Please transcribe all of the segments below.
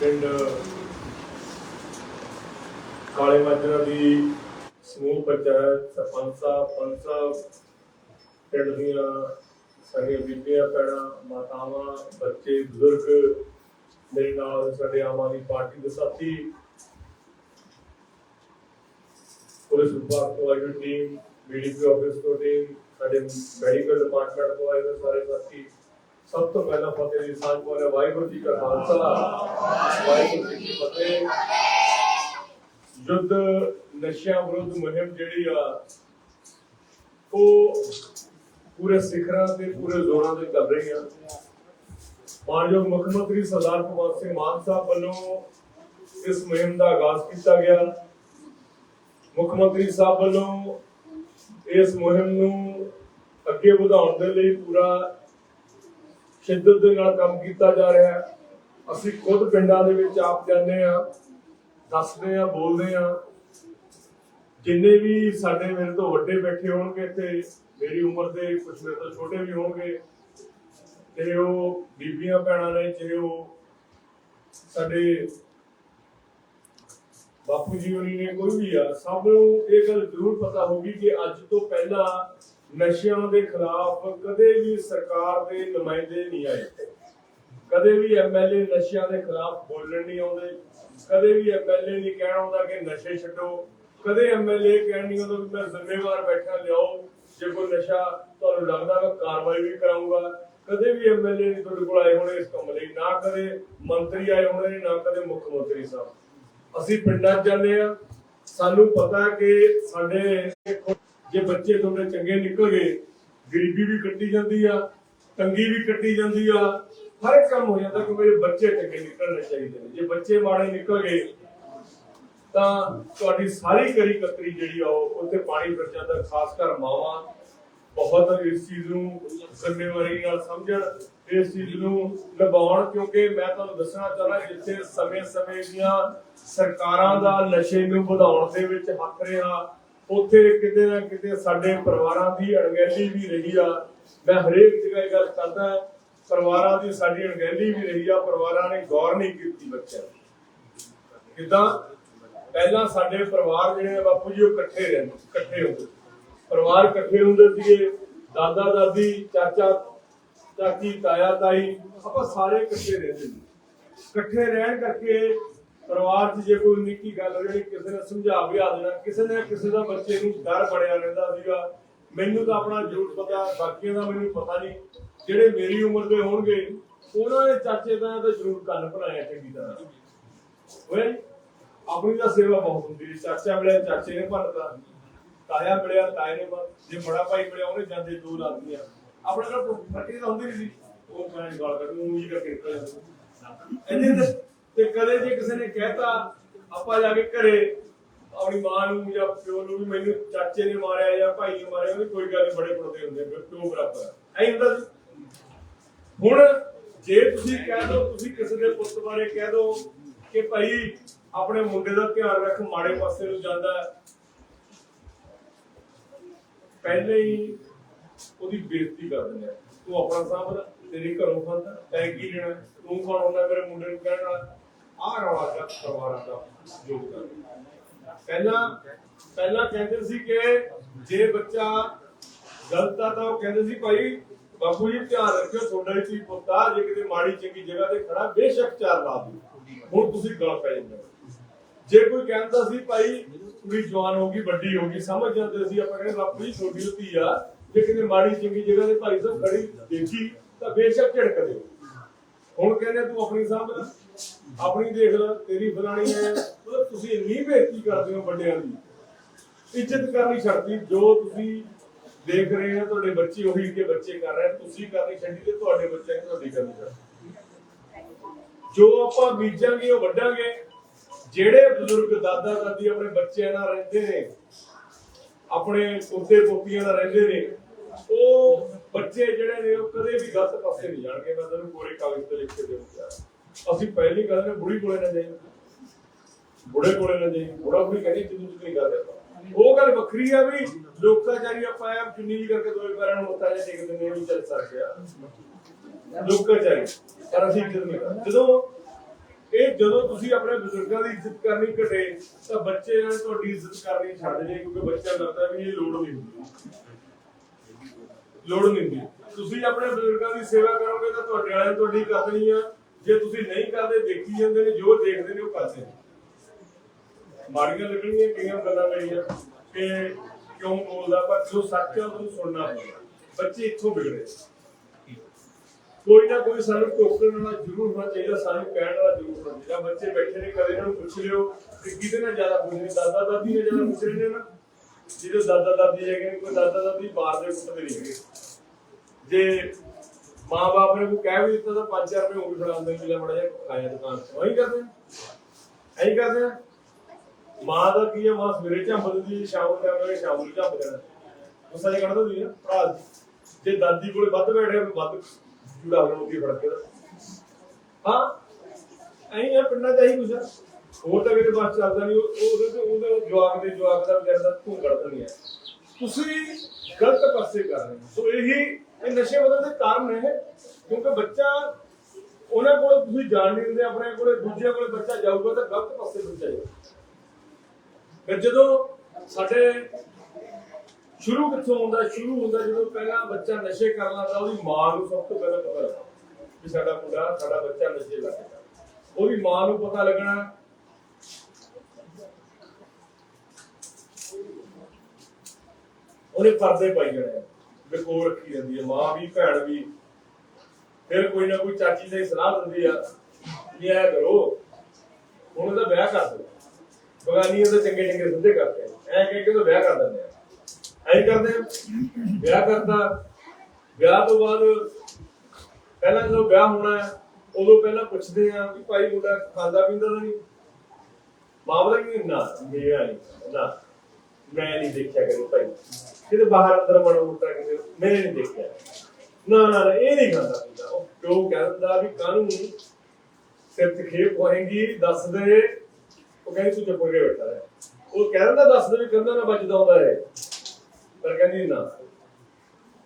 ਪਿੰਡ ਕਾਲੇ ਮਾਜਰਾ ਦੀ ਸਮੂਹ ਪੰਚਾਇਤ ਸਰਪੰਚ ਸਾਹਿਬ, ਪੰਚ ਸਾਹਿਬ, ਪਿੰਡ ਦੀਆਂ ਸਾਰੀਆਂ ਬੀਬੀਆਂ, ਭੈਣਾਂ, ਮਾਤਾਵਾਂ, ਬੱਚੇ, ਬਜ਼ੁਰਗ, ਮੇਰੇ ਨਾਲ ਸਾਡੇ ਆਮ ਆਦਮੀ ਪਾਰਟੀ ਦੇ ਸਾਥੀ, ਪੁਲਿਸ ਵਿਭਾਗ ਤੋਂ ਆਈ ਹੋਈ ਟੀਮ ਬੀਡੀਪੀ ਆਫਿਸ ਤੋਂ ਟੀਮ ਸਾਡੇ ਮੈਡੀਕਲ ਡਿਪਾਰਟਮੈਂਟ ਤੋਂ ਆਏ ਹੋਏ ਸਾਰੇ ਸਾਥੀ ਸਭ ਤੋਂ ਪਹਿਲਾਂ ਫਤਿਹ ਦੀ ਸਾਂਝ ਪਾਉਣਾ ਵਾਹਿਗੁਰੂ ਜੀ ਕਾ ਖਾਲਸਾ। ਵਾਹਿਗੁਰੂ ਜੀ ਕੀ ਫਤਿਹ। ਯੁੱਧ ਨਸ਼ਿਆਂ ਵਿਰੁੱਧ ਮੁਹਿੰਮ ਜਿਹੜੀ ਆ, ਉਹ ਪੂਰੇ ਸਿਖਰਾਂ ਤੇ ਪੂਰੇ ਜ਼ੋਰਾਂ ਤੇ ਚੱਲ ਰਹੀ ਆ। ਮਾਨਯੋਗ ਮੁੱਖ ਮੰਤਰੀ ਸਰਦਾਰ ਭਗਵੰਤ ਸਿੰਘ ਮਾਨ ਸਾਹਿਬ ਵੱਲੋਂ ਇਸ ਮੁਹਿੰਮ ਦਾ ਆਗਾਜ਼ ਕੀਤਾ ਗਿਆ। ਮੁੱਖ ਮੰਤਰੀ ਸਾਹਿਬ ਵੱਲੋਂ ਇਸ ਮੁਹਿੰਮ ਨੂੰ ਅੱਗੇ ਵਧਾਉਣ ਦੇ ਲਈ ਪੂਰਾ ਸ਼ਿੱਦਤ ਦੇ ਨਾਲ ਕੰਮ ਕੀਤਾ ਜਾ ਰਿਹਾ ਹੈ। ਅਸੀਂ ਖੁਦ ਪਿੰਡਾਂ ਦੇ ਵਿੱਚ ਆਪ ਜਾਂਦੇ ਆ ਦੱਸਦੇ ਆ ਬੋਲਦੇ ਆ ਜਿੰਨੇ ਵੀ ਸਾਡੇ ਮੇਰੇ ਤੋਂ ਵੱਡੇ ਬੈਠੇ ਹੋਣਗੇ ਤੇ ਮੇਰੀ ਉਮਰ ਦੇ ਕੁਝ ਮੇਰੇ ਤੋਂ ਛੋਟੇ ਵੀ ਹੋਣਗੇ ਤੇ ਉਹ ਬੀਬੀਆਂ ਭੈਣਾਂ ਨੇ ਜਿਹੜੇ ਉਹ ਸਾਡੇ ਬਾਪੂ ਜੀ ਹੋਣੀ ਨੇ, ਕੋਈ ਵੀ ਆ, ਸਭ ਨੂੰ ਇਹ ਗੱਲ ਜ਼ਰੂਰ ਪਤਾ ਹੋਗੀ ਕਿ ਅੱਜ ਤੋਂ ਪਹਿਲਾਂ ਨਸ਼ਿਆਂ ਦੇ ਖਿਲਾਫ ਕਦੇ ਵੀ ਸਰਕਾਰ ਦੇ ਨੁਮਾਇੰਦੇ ਨਹੀਂ ਆਏ। ਕਦੇ ਵੀ ਐਮਐਲਏ ਨਸ਼ਿਆਂ ਦੇ ਖਿਲਾਫ ਬੋਲਣ ਨਹੀਂ ਆਉਂਦੇ। ਕਦੇ ਵੀ ਐਮਐਲਏ ਨਹੀਂ ਕਹਿਣਾ ਹੁੰਦਾ ਕਿ ਨਸ਼ੇ ਛੱਡੋ। ਕਦੇ ਐਮਐਲਏ ਕਹਿਣ ਨਹੀਂ ਹੁੰਦਾ ਕਿ ਮੈਂ ਜ਼ਿੰਮੇਵਾਰ ਬੈਠਾ, ਲਿਆਓ। ਜੇ ਕੋਈ ਨਸ਼ਾ ਤੁਹਾਨੂੰ ਲੱਗਦਾ ਮੈਂ ਕਾਰਵਾਈ ਵੀ ਕਰਾਉਂਗਾ ਕਦੇ ਵੀ ਐਮਐਲਏ ਨਹੀਂ ਤੁਹਾਡੇ ਕੋਲ ਆਏ ਹੋਣੇ ਇਸ ਕੰਮ ਲਈ, ਨਾ ਕਦੇ ਮੰਤਰੀ ਆਏ ਹੋਣੇ, ਨਾ ਕਦੇ ਮੁੱਖ ਮੰਤਰੀ ਸਾਹਿਬ। ਅਸੀਂ ਪਿੰਡਾਂ 'ਚ ਜਾਂਦੇ ਆ ਸਾਨੂੰ ਪਤਾ ਹੈ ਕਿ ਸਾਡੇ ਜੇ ਬੱਚੇ ਤੁਹਾਡੇ ਚੰਗੇ ਨਿਕਲ ਗਏ, ਗਰੀਬੀ ਵੀ ਕੱਟੀ ਜਾਂਦੀ ਆ, ਤੰਗੀ ਵੀ ਕੱਟੀ ਜਾਂਦੀ ਆ, ਹਰ ਇੱਕ ਕੰਮ ਹੋ ਜਾਂਦਾ ਕਿ ਮੇਰੇ ਬੱਚੇ ਚੰਗੇ ਨਿਕਲਣੇ ਚਾਹੀਦੇ ਨੇ। ਜੇ ਬੱਚੇ ਮਾੜੇ ਨਿਕਲ ਗਏ, ਤਾਂ ਤੁਹਾਡੀ ਸਾਰੀ ਕਰੀ ਕਤਰੀ ਜਿਹੜੀ ਆ ਉਹ, ਉੱਥੇ ਪਾਣੀ ਫਿਰ ਜਾਂਦਾ, ਖਾਸ ਕਰ ਮਾਵਾਂ। ਬਹੁਤ ਇਸ ਚੀਜ਼ ਨੂੰ ਜ਼ਿੰਮੇਵਾਰੀ ਨਾਲ ਸਮਝਣ, ਇਸ ਚੀਜ਼ ਨੂੰ ਨਿਭਾਉਣ, ਕਿਉਂਕਿ ਮੈਂ ਤੁਹਾਨੂੰ ਦੱਸਣਾ ਚਾਹੁੰਦਾ, ਜਿੱਥੇ ਸਮੇਂ-ਸਮੇਂ ਦੀਆਂ ਸਰਕਾਰਾਂ ਦਾ ਨਸ਼ੇ ਨੂੰ ਵਧਾਉਣ ਦੇ ਵਿੱਚ ਹੱਥ ਰਿਹਾ ਉੱਥੇ ਕਿਤੇ ਨਾ ਕਿਤੇ ਸਾਡੇ ਪਰਿਵਾਰਾਂ ਦੀ ਅਣਗਹਿਲੀ ਵੀ ਰਹੀ ਆ। ਮੈਂ ਹਰੇਕ ਜਗ੍ਹਾ ਇਹ ਗੱਲ ਕਰਦਾ, ਪਰਿਵਾਰਾਂ ਦੀ ਸਾਡੀ ਅਣਗਹਿਲੀ ਵੀ ਰਹੀ ਆ, ਪਰਿਵਾਰਾਂ ਨੇ ਗੌਰ ਨਹੀਂ ਕੀਤੀ ਬੱਚਿਆਂ ਕਿਦਾਂ ਪਹਿਲਾਂ ਸਾਡੇ ਪਰਿਵਾਰ ਜਿਹੜੇ ਬਾਪੂ ਜੀ, ਉਹ ਇਕੱਠੇ ਰਹਿੰਦੇ, ਇਕੱਠੇ ਹੁੰਦੇ। ਪਰਿਵਾਰ ਇਕੱਠੇ ਹੁੰਦੇ ਸੀਗੇ, ਦਾਦਾ, ਦਾਦੀ, ਚਾਚਾ, ਚਾਚੀ, ਤਾਇਆ, ਤਾਈ, ਆਪਾਂ ਸਾਰੇ ਇਕੱਠੇ ਰਹਿੰਦੇ ਸੀ। ਇਕੱਠੇ ਰਹਿਣ ਕਰਕੇ ਪਰਿਵਾਰ 'ਚ ਜੇ ਕੋਈ ਨਿੱਕੀ ਗੱਲ ਹੋ ਕਿਸੇ ਨੇ ਸਮਝਾ ਵੀ ਆ ਦੇਣਾ, ਕਿਸੇ ਨੇ ਕਿਸੇ ਦਾ ਬੱਚੇ ਨੂੰ ਡਰ ਬੜਿਆ ਰਹਿੰਦਾ ਸੀਗਾ। ਮੈਨੂੰ ਤਾਂ ਆਪਣਾ ਜ਼ਰੂਰ ਪਤਾ, ਬਾਕੀਆਂ ਦਾ ਮੈਨੂੰ ਪਤਾ ਨਹੀਂ, ਜਿਹੜੇ ਮੇਰੀ ਉਮਰ ਦੇ ਹੋਣਗੇ, ਉਹਨਾਂ ਦੇ ਚਾਚੇ ਦਾ ਤਾਂ ਜ਼ਰੂਰ ਕੰਨ ਭਰਾਇਆ ਚੰਗੀ ਤਰ੍ਹਾਂ। ਹੋਏ ਆਪਣੀ ਤਾਂ ਸੇਵਾ ਬਹੁਤ ਹੁੰਦੀ ਸੀ ਚਾਚਾ ਮਿਲਿਆ, ਚਾਚੇ ਨੇ ਭਰਤਾ ਤਾਇਆ ਮਿਲਿਆ, ਤਾਏ ਨੇ ਭਰ ਜੇ ਬੜਾ ਭਾਈ ਮਿਲਿਆ, ਉਹਨੇ ਜਾਂਦੇ ਦੋ ਲਾਦੀਆਂ ਆਪਣੇ ਨਾਲ ਫਰਕੇ ਤਾਂ ਹੁੰਦੀ ਨਹੀਂ ਸੀ। ਉਹ ਮੈਂ ਗਾਲ ਕੱਢ ਨੂੰ ਜੀ ਕਰਕੇ ਇੰਨੇ ਤੇ ਤੇ ਕਦੇ ਜੇ ਕਿਸੇ ਨੇ ਕਹਿਤਾ, ਆਪਾਂ ਜਾ ਕੇ ਘਰੇ ਆਪਣੀ ਮਾਂ ਨੂੰ ਜਾਂ ਪਿਓ ਨੂੰ ਵੀ ਮੈਨੂੰ ਚਾਚੇ ਨੇ ਮਾਰਿਆ ਜਾਂ ਭਾਈ ਨੇ ਮਾਰਿਆ, ਉਹਦੀ ਕੋਈ ਗੱਲ ਨਹੀਂ, ਬੜੇ ਪੜਦੇ ਹੁੰਦੇ ਪਿਓ ਬਰਾਬਰ ਐਂ ਹੁੰਦਾ ਹੁਣ ਜੇ ਤੁਸੀਂ ਕਹਿ ਦੋ, ਤੁਸੀਂ ਕਿਸੇ ਦੇ ਪੁੱਤ ਬਾਰੇ ਕਹਿ ਦੋ ਕਿ ਭਾਈ ਆਪਣੇ ਮੁੰਡੇ ਦਾ ਧਿਆਨ ਰੱਖ, ਮਾੜੇ ਪਾਸੇ ਨੂੰ ਜਾਂਦਾ। ਪਹਿਲੇ ਹੀ ਉਹਦੀ ਬੇਇੱਜ਼ਤੀ ਕਰ ਦਿੰਦੇ ਆ। ਤੂੰ ਆਪਣਾ ਸਾਹਮਣਾ ਤੇਰੀ ਘਰੋਂ ਖਾਂਦਾ, ਤੈਂ ਕੀ ਲੈਣਾ, ਤੂੰ ਕੌਣ ਹੁੰਦਾ ਮੇਰੇ ਮੁੰਡੇ ਨੂੰ ਕਹਿਣ ਵਾਲਾ? ਆਹ ਰੌਲਾ ਪਰਿਵਾਰਾਂ ਦਾ ਯੋਗਦਾਨ ਪਹਿਲਾਂ ਪਹਿਲਾਂ ਕਹਿੰਦੇ ਸੀ ਕਿ ਜੇ ਬੱਚਾ ਗਲਤ ਆ ਤਾਂ ਉਹ ਕਹਿੰਦੇ ਸੀ, ਭਾਈ, ਬਾਪੂ ਜੀ, ਧਿਆਨ ਰੱਖਿਓ, ਤੁਹਾਡਾ ਹੀ ਧੀ ਪੁੱਤਾ ਜੇ ਕਿਤੇ ਮਾੜੀ ਚੰਗੀ ਜਗ੍ਹਾ ਤੇ ਖੜਾ, ਬੇਸ਼ੱਕ ਚਾਰ ਲਾ ਦਿਓ। ਹੁਣ ਤੁਸੀਂ ਗਲ ਪੈ ਜਾਂਦੇ ਜੇ ਕੋਈ ਕਹਿੰਦਾ ਸੀ, ਭਾਈ, ਕੁੜੀ ਜਵਾਨ ਹੋ ਗਈ, ਵੱਡੀ ਹੋ ਗਈ, ਸਮਝ ਜਾਂਦੇ ਸੀ, ਆਪਾਂ ਕਹਿੰਦੇ, ਬਾਪੂ ਜੀ ਛੋਟੀ ਹੁੰਦੀ ਆ, ਜੇ ਕਿਤੇ ਮਾੜੀ ਚੰਗੀ ਜਗ੍ਹਾ ਤੇ ਭਾਈ ਸਾਹਿਬ ਖੜੀ ਦੇਖੀ, ਤਾਂ ਬੇਸ਼ੱਕ ਝੜਕ ਦਿਓ। ਹੁਣ ਕਹਿੰਦੇ, ਤੂੰ ਆਪਣੀ ਸਾਹਮਣੇ ਆਪਣੀ ਦੇਖ ਲੈ ਤੇਰੀ ਫਲਾਣੀ ਹੈ। ਮਤਲਬ ਤੁਸੀਂ ਇੰਨੀ ਬੇਇੱਜ਼ਤੀ ਕਰਦੇ ਹੋ ਵੱਡਿਆਂ ਦੀ। ਇੱਜ਼ਤ ਕਰਨੀ ਛੱਡਦੀ ਜੋ ਤੁਸੀਂ ਦੇਖ ਰਹੇ ਹੋ ਤੁਹਾਡੇ ਬੱਚੇ ਉਹੀ ਕੇ ਬੱਚੇ ਕਰ ਰਹੇ ਆ, ਤੁਸੀਂ ਕਰਨੀ ਛੱਡੀ ਤੇ ਤੁਹਾਡੇ ਬੱਚੇ ਨੇ ਤੁਹਾਡੀ ਕਰਨੀ ਛੱਡੀ ਜੋ ਆਪਾਂ ਬੀਜਾਂਗੇ ਉਹ ਵੱਢਾਂਗੇ। ਜਿਹੜੇ ਬਜ਼ੁਰਗ ਦਾਦਾ ਦਾਦੀ ਆਪਣੇ ਬੱਚਿਆਂ ਨਾਲ ਰਹਿੰਦੇ ਨੇ ਆਪਣੇ ਪੋਤੇ ਪੋਤੀਆਂ ਨਾਲ ਰਹਿੰਦੇ ਨੇ ਉਹ ਬੱਚੇ ਜਿਹੜੇ ਨੇ ਉਹ ਕਦੇ ਵੀ ਗਲਤ ਪਾਸੇ ਨਹੀਂ ਜਾਣਗੇ। ਮੈਂ ਤੁਹਾਨੂੰ ਕੋਰੇ ਕਾਗਜ਼ ਤੇ ਲਿਖ ਕੇ ਦੇਵਾਂਗਾ ਅਸੀਂ ਪਹਿਲੀ ਗੱਲ ਨੇ ਬੁੜੀ ਕੋਲੇ ਨਾ ਜਾਈਏ। ਬੁੜੇ ਕੋਲੇ ਨਾ ਜਾਈਏ। ਬੁੜਾ ਬੁੜੀ ਕਹਿੰਦੀ ਤੂੰ ਤੂੰ ਨਹੀਂ ਕਰਦੇ ਉਹ ਗੱਲ ਵੱਖਰੀ ਆ ਵੀ ਲੋਕਾਚਾਰੀ ਆਪਾਂ ਆ ਚੁੰਨੀ ਜਿਹੀ ਕਰਕੇ ਦੋਏ ਪੈਰਾਂ ਨੂੰ ਮੱਥਾ ਜਿਹਾ ਟੇਕ ਦਿੰਦੇ ਨਹੀਂ ਚੱਲ ਸਕਿਆ ਲੋਕਾਚਾਰੀ। ਪਰ ਅਸੀਂ ਇੱਜ਼ਤ ਨਹੀਂ ਕਰਦੇ। ਜਦੋਂ ਇਹ ਜਦੋਂ ਤੁਸੀਂ ਆਪਣੇ ਬਜ਼ੁਰਗਾਂ ਦੀ ਇੱਜ਼ਤ ਕਰਨੀ ਘਟੇ, ਤਾਂ ਬੱਚੇ ਨੇ ਤੁਹਾਡੀ ਇੱਜ਼ਤ ਕਰਨੀ ਛੱਡ ਜੇ ਕਿਉਂਕਿ ਬੱਚਾ ਲੱਗਦਾ ਵੀ ਇਹ ਲੋੜ ਨਹੀਂ ਹੁੰਦੀ। ਲੋੜ ਨਹੀਂ ਹੁੰਦੀ। ਤੁਸੀਂ ਆਪਣੇ ਬਜ਼ੁਰਗਾਂ ਦੀ ਸੇਵਾ ਕਰੋਗੇ ਤਾਂ ਤੁਹਾਡੇ ਵਾਲਿਆਂ ਨੇ ਤੁਹਾਡੀ ਕਰਨੀ ਆ। ਜੇ ਤੁਸੀਂ ਨਹੀਂ ਕਰਦੇ, ਦੇਖੀ ਜਾਂਦੇ ਨੇ, ਜੋ ਦੇਖਦੇ ਨੇ, ਉਹ ਕਰਦੇ ਮਾੜੀਆਂ ਲੱਗਣਗੀਆਂ ਕਈਆਂ ਗੱਲਾਂ ਮੇਰੀਆਂ ਕਿ ਕਿਉਂ ਬੋਲਦਾ? ਪਰ ਜੋ ਸੱਚ ਹੈ ਉਹਨੂੰ ਸੁਣਨਾ ਪਊਗਾ ਬੱਚੇ ਇੱਥੋਂ ਵਿਗੜੇ। ਕੋਈ ਨਾ ਕੋਈ ਸਾਨੂੰ ਟੋਕਣ ਵਾਲਾ ਜ਼ਰੂਰ ਹੋਣਾ ਚਾਹੀਦਾ, ਸਾਨੂੰ ਕਹਿਣ ਵਾਲਾ ਜ਼ਰੂਰ ਹੋਣਾ ਚਾਹੀਦਾ। ਬੱਚੇ ਬੈਠੇ ਨੇ, ਕਦੇ ਇਹਨਾਂ ਨੂੰ ਪੁੱਛ ਲਿਓ ਕਿ ਕਿਹਦੇ ਨਾਲ ਜ਼ਿਆਦਾ ਪੁੱਛ ਨੇ। ਦਾਦਾ ਦਾਦੀ ਨੇ ਜ਼ਿਆਦਾ ਪੁੱਛ ਰਹੇ ਨੇ ਨਾ। ਜਿਹੜੇ ਦਾਦਾ ਦਾਦੀ ਹੈਗੇ ਕੋਈ ਦਾਦਾ ਦਾਦੀ ਬਾਹਰ ਦੇ ਕੁੱਟਦੇ ਨਹੀਂ ਹੈਗੇ। ਜੇ ਮਾਂ-ਬਾਪ ਨੇ ਕੋਈ ਕਹਿ ਵੀ ਦਿੱਤਾ ਤਾਂ 5 ਰੁਪਏ ਉਂਗਲ ਫੜਾਉਂਦੇ ਨੇ ਮਿਲਿਆ ਮੜਾ ਜਾ ਖਾਇਆ ਦੁਕਾਨ ਤੋਂ ਉਹੀ ਕਰਦੇ ਆ। ਐਂ ਕਰਦੇ ਆ। ਮਾਂ ਦਾ ਕੀ ਹੈ ਮਾਂ ਸਵੇਰੇ ਝੰਬ ਦਿੰਦੀ ਸ਼ਾਮ ਨੂੰ ਟਾਈਮ ਸ਼ਾਮ ਨੂੰ ਝੰਬ ਦੇਣਾ। ਗੁੱਸਾ ਜਿਹਾ ਕੱਢ ਦਿੰਦੀ ਨਾ, ਭਰਾ ਜੇ ਦਾਦੀ ਕੋਲੇ ਵੱਧ ਬੈਠਿਆ ਵੱਧ ਜੁੜਾ ਹੋ ਉਹਦੀ ਫੜ ਕੇ ਹਾਂ ਐਂ ਆ, ਪਿੰਡਾਂ ਚ ਇਹੀ ਕੁਛ ਹੋਰ ਤਾਂ ਕਿਤੇ ਬਸ ਚੱਲਦਾ ਨਹੀਂ ਉਹਦੇ ਤੇ ਉਹਦੇ ਜਵਾਕ ਦੇ ਜਵਾਕ ਦਾ ਵਿਚਾਰ ਦਾ ਧੂੰ ਕੱਢ ਦਿੰਦੀ ਹੈ ਤੁਸੀਂ ਗਲਤ ਪਾਸੇ ਕਰ ਰਹੇ ਹੋ। ਸੋ ਇਹੀ ਇਹ ਨਸ਼ੇ ਵਧਣ ਦੇ ਕਾਰਨ ਨੇ ਕਿਉਂਕਿ ਬੱਚਾ ਉਹਨਾਂ ਕੋਲ ਤੁਸੀਂ ਜਾਣ ਨਹੀਂ ਦਿੰਦੇ, ਆਪਣੇ ਕੋਲੇ ਦੂਜੇ ਕੋਲੇ ਬੱਚਾ ਜਾਊਗਾ ਤਾਂ ਗਲਤ ਪਾਸੇ ਨੂੰ ਜਾਏਗਾ ਫਿਰ ਜਦੋਂ ਸਾਡੇ ਸ਼ੁਰੂ ਕਿੱਥੋਂ ਹੁੰਦਾ, ਸ਼ੁਰੂ ਹੁੰਦਾ ਜਦੋਂ ਪਹਿਲਾਂ ਬੱਚਾ ਨਸ਼ੇ ਕਰਨ ਲੱਗਦਾ ਉਹਦੀ ਮਾਂ ਨੂੰ ਸਭ ਤੋਂ ਪਹਿਲਾਂ ਪਤਾ ਲੱਗਦਾ ਕਿ ਸਾਡਾ ਮੁੰਡਾ, ਸਾਡਾ ਬੱਚਾ ਨਸ਼ੇ ਲੱਗ ਉਹਦੀ ਮਾਂ ਨੂੰ ਪਤਾ ਲੱਗਣਾ। ਉਹਨੇ ਪਰਦੇ ਪਾਈ ਜਾਣੇ ਬਿਕੋ ਰੱਖੀ ਜਾਂਦੀ ਹੈ, ਮਾਂ ਵੀ, ਭੈਣ ਵੀ। ਫਿਰ ਕੋਈ ਨਾ ਕੋਈ ਚਾਚੀ ਦੀ ਸਲਾਹ ਦਿੰਦੀ ਆ ਵੀ ਐ ਕਰੋ, ਹੁਣ ਉਹਦਾ ਵਿਆਹ ਕਰ ਦਿਓ। ਬਗਾਨੀਆਂ ਦੇ ਚੰਗੇ ਚੰਗੇ ਸਿੱਧੇ ਕਰਦੇ ਐ ਕਹਿ ਕੇ ਉਹਦਾ ਵਿਆਹ ਕਰ ਦਿੰਦੇ ਆ। ਐਂ ਕਰਦੇ ਵਿਆਹ ਕਰਦਾ ਵਿਆਹ ਤੋਂ ਬਾਅਦ ਪਹਿਲਾਂ ਜਦੋਂ ਵਿਆਹ ਹੋਣਾ ਹੈ, ਉਦੋਂ ਪਹਿਲਾਂ ਪੁੱਛਦੇ ਆ ਵੀ ਭਾਈ ਮੁੰਡਾ ਖਾਂਦਾ ਪੀਂਦਾ ਤਾਂ ਨਹੀਂ। ਮਾਮਲਾ ਕੀ ਨਾ ਮੇਰਾ ਨਹੀਂ ਨਾ। ਮੈਂ ਨਹੀਂ ਦੇਖਿਆ ਕਰੀ ਭਾਈ। ਕਿਤੇ ਬਾਹਰ ਅੰਦਰ ਮੜਾ ਮੁੱਟਾ ਕਿਤੇ ਮੈਂ ਨਹੀਂ ਦੇਖਿਆ ਨਾ ਨਾ ਨਾ, ਇਹ ਨਹੀਂ ਖਾਂਦਾ ਪੀਂਦਾ ਉਹ ਕਿਉਂ ਕਹਿੰਦਾ ਵੀ ਕਾਨੂੰਨ ਸਿਰ ਤੇ ਖੇਪ ਹੋਏਗੀ ਦੱਸ ਦੇ ਉਹ ਕਹਿੰਦੀ ਤੂੰ ਚੁੱਪ ਕਰਕੇ ਬੈਠਾ ਹੈ ਉਹ ਕਹਿੰਦਾ ਦੱਸ ਦੇ ਵੀ ਕਹਿੰਦਾ ਨਾ ਬਚਦਾ ਹੁੰਦਾ ਹੈ ਪਰ ਕਹਿੰਦੀ ਨਾ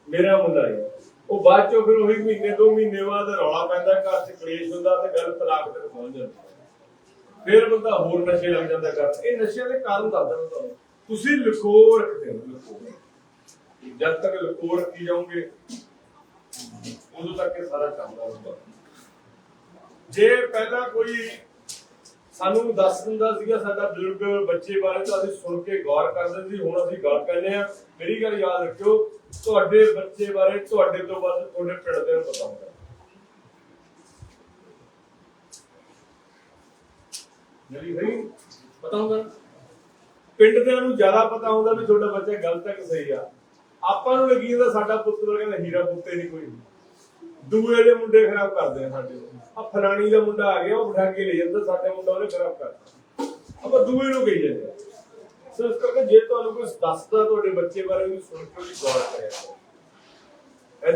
ਮੇਰਾ ਮੁੰਡਾ ਹੈ ਉਹ ਬਾਅਦ ਚੋਂ ਫਿਰ ਉਹੀ ਮਹੀਨੇ ਦੋ ਮਹੀਨੇ ਬਾਅਦ ਰੌਲਾ ਪੈਂਦਾ ਘਰ 'ਚ ਕਲੇਸ਼ ਹੁੰਦਾ ਤੇ ਗੱਲ ਤਲਾਕ ਤੱਕ ਪਹੁੰਚ ਜਾਂਦੀ ਹੈ। ਫਿਰ ਬੰਦਾ ਹੋਰ ਨਸ਼ੇ ਲੱਗ ਜਾਂਦਾ ਕਰ ਇਹ ਨਸ਼ਿਆਂ ਦੇ ਕਾਰਨ ਦੱਸਦਾ ਮੈਂ ਤੁਹਾਨੂੰ ਤੁਸੀਂ ਲਿਖੋ ਰੱਖਦੇ ਹੋ ਲੁਕੋ ਜਦ ਤੱਕ ਲੁਕੋ ਰੱਖੀ ਜਾਓਗੇ, ਉਦੋਂ ਤੱਕ ਇਹ ਸਾਰਾ ਕੰਮ ਰਹੂਗਾ ਜੇ ਪਹਿਲਾਂ ਕੋਈ ਸਾਨੂੰ ਦੱਸ ਦਿੰਦਾ ਸੀਗਾ, ਸਾਡਾ ਬਜ਼ੁਰਗ ਬੱਚੇ ਬਾਰੇ, ਤਾਂ ਅਸੀਂ ਸੁਣ ਕੇ ਗੌਰ ਕਰਦੇ ਸੀ, ਹੁਣ ਅਸੀਂ ਗੱਲ ਕਰਨੇ ਆ ਮੇਰੀ ਗੱਲ ਯਾਦ ਰੱਖਿਓ, ਤੁਹਾਡੇ ਬੱਚੇ ਬਾਰੇ, ਤੁਹਾਡੇ ਤੋਂ ਵੱਧ ਤੁਹਾਡੇ ਪਿੰਡ ਦੇ ਨੂੰ ਪਤਾ ਹੁੰਦਾ। ਜਿਹੜੀ ਹੈ ਪਤਾ ਹੁੰਦਾ? ਪਿੰਡ ਦੇ ਨੂੰ ਜ਼ਿਆਦਾ ਪਤਾ ਹੁੰਦਾ ਵੀ ਤੁਹਾਡਾ ਬੱਚਾ ਗਲਤ ਹੈ ਕਿ ਸਹੀ ਆ। ਆਪਾਂ ਨੂੰ ਲੱਗੀ ਜਾਂਦਾ ਸਾਡਾ ਪੁੱਤ ਵਰਗਾ ਹੀਰਾ ਪੁੱਤੇ ਨਹੀਂ ਕੋਈ। ਦੂਏ ਦੇ ਮੁੰਡੇ ਖਰਾਬ ਕਰਦੇ ਆ ਸਾਡੇ। ਆ ਫਲਾਣੀ ਦਾ ਮੁੰਡਾ ਆ ਗਿਆ, ਉਹ ਬਿਠਾ ਕੇ ਲੈ ਜਾਂਦਾ, ਸਾਡੇ ਮੁੰਡਾ ਉਹਨੇ ਖਰਾਬ ਕਰਤਾ ਆਪਾਂ ਦੂਏ ਨੂੰ ਕਹੀ ਜਾਂਦੇ ਆ। ਸੋ ਇਸ ਕਰਕੇ ਜੇ ਤੁਹਾਨੂੰ ਕੋਈ ਦੱਸਦਾ ਤੁਹਾਡੇ ਬੱਚੇ ਬਾਰੇ ਵੀ ਸੁਣ ਕੇ ਵੀ ਗੌਰ ਕਰਿਆ ਕਰੋ।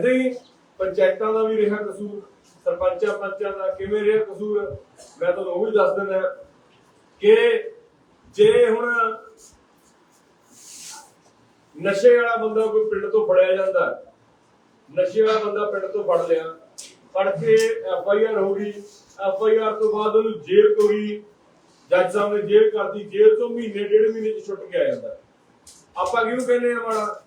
ਹੀ ਪੰਚਾਇਤਾਂ ਦਾ ਵੀ ਰਿਹਾ ਕਸੂਰ, ਸਰਪੰਚਾਂ ਪੰਚਾਂ ਦਾ ਕਿਵੇਂ ਰਿਹਾ ਕਸੂਰ, ਮੈਂ ਤੁਹਾਨੂੰ ਉਹ ਵੀ ਦੱਸ ਦਿੰਦਾ ਕਿ ਜੇ ਹੁਣ ਨਸ਼ੇ ਵਾਲਾ ਬੰਦਾ ਕੋਈ ਪਿੰਡ ਤੋਂ ਫੜਿਆ ਜਾਂਦਾ। ਨਸ਼ੇ ਵਾਲਾ ਬੰਦਾ ਪਿੰਡ ਤੋਂ ਫੜ ਲਿਆ। ਫੜ ਕੇ ਐਫ ਆਈ ਆਰ ਹੋ ਗਈ। ਐਫ ਆਈ ਆਰ ਤੋਂ ਬਾਅਦ ਉਹਨੂੰ ਜੇਲ੍ਹ ਤੋਂ ਹੀ ਜੱਜ ਸਾਹਿਬ ਨੇ ਜੇਲ੍ਹ ਕਰਤੀ। ਜੇਲ੍ਹ ਤੋਂ ਮਹੀਨੇ, ਡੇਢ ਮਹੀਨੇ ਚ ਛੁੱਟ ਕੇ ਆ ਜਾਂਦਾ। ਆਪਾਂ ਕਿਹਨੂੰ ਕਹਿੰਦੇ ਆ ਮਾੜਾ?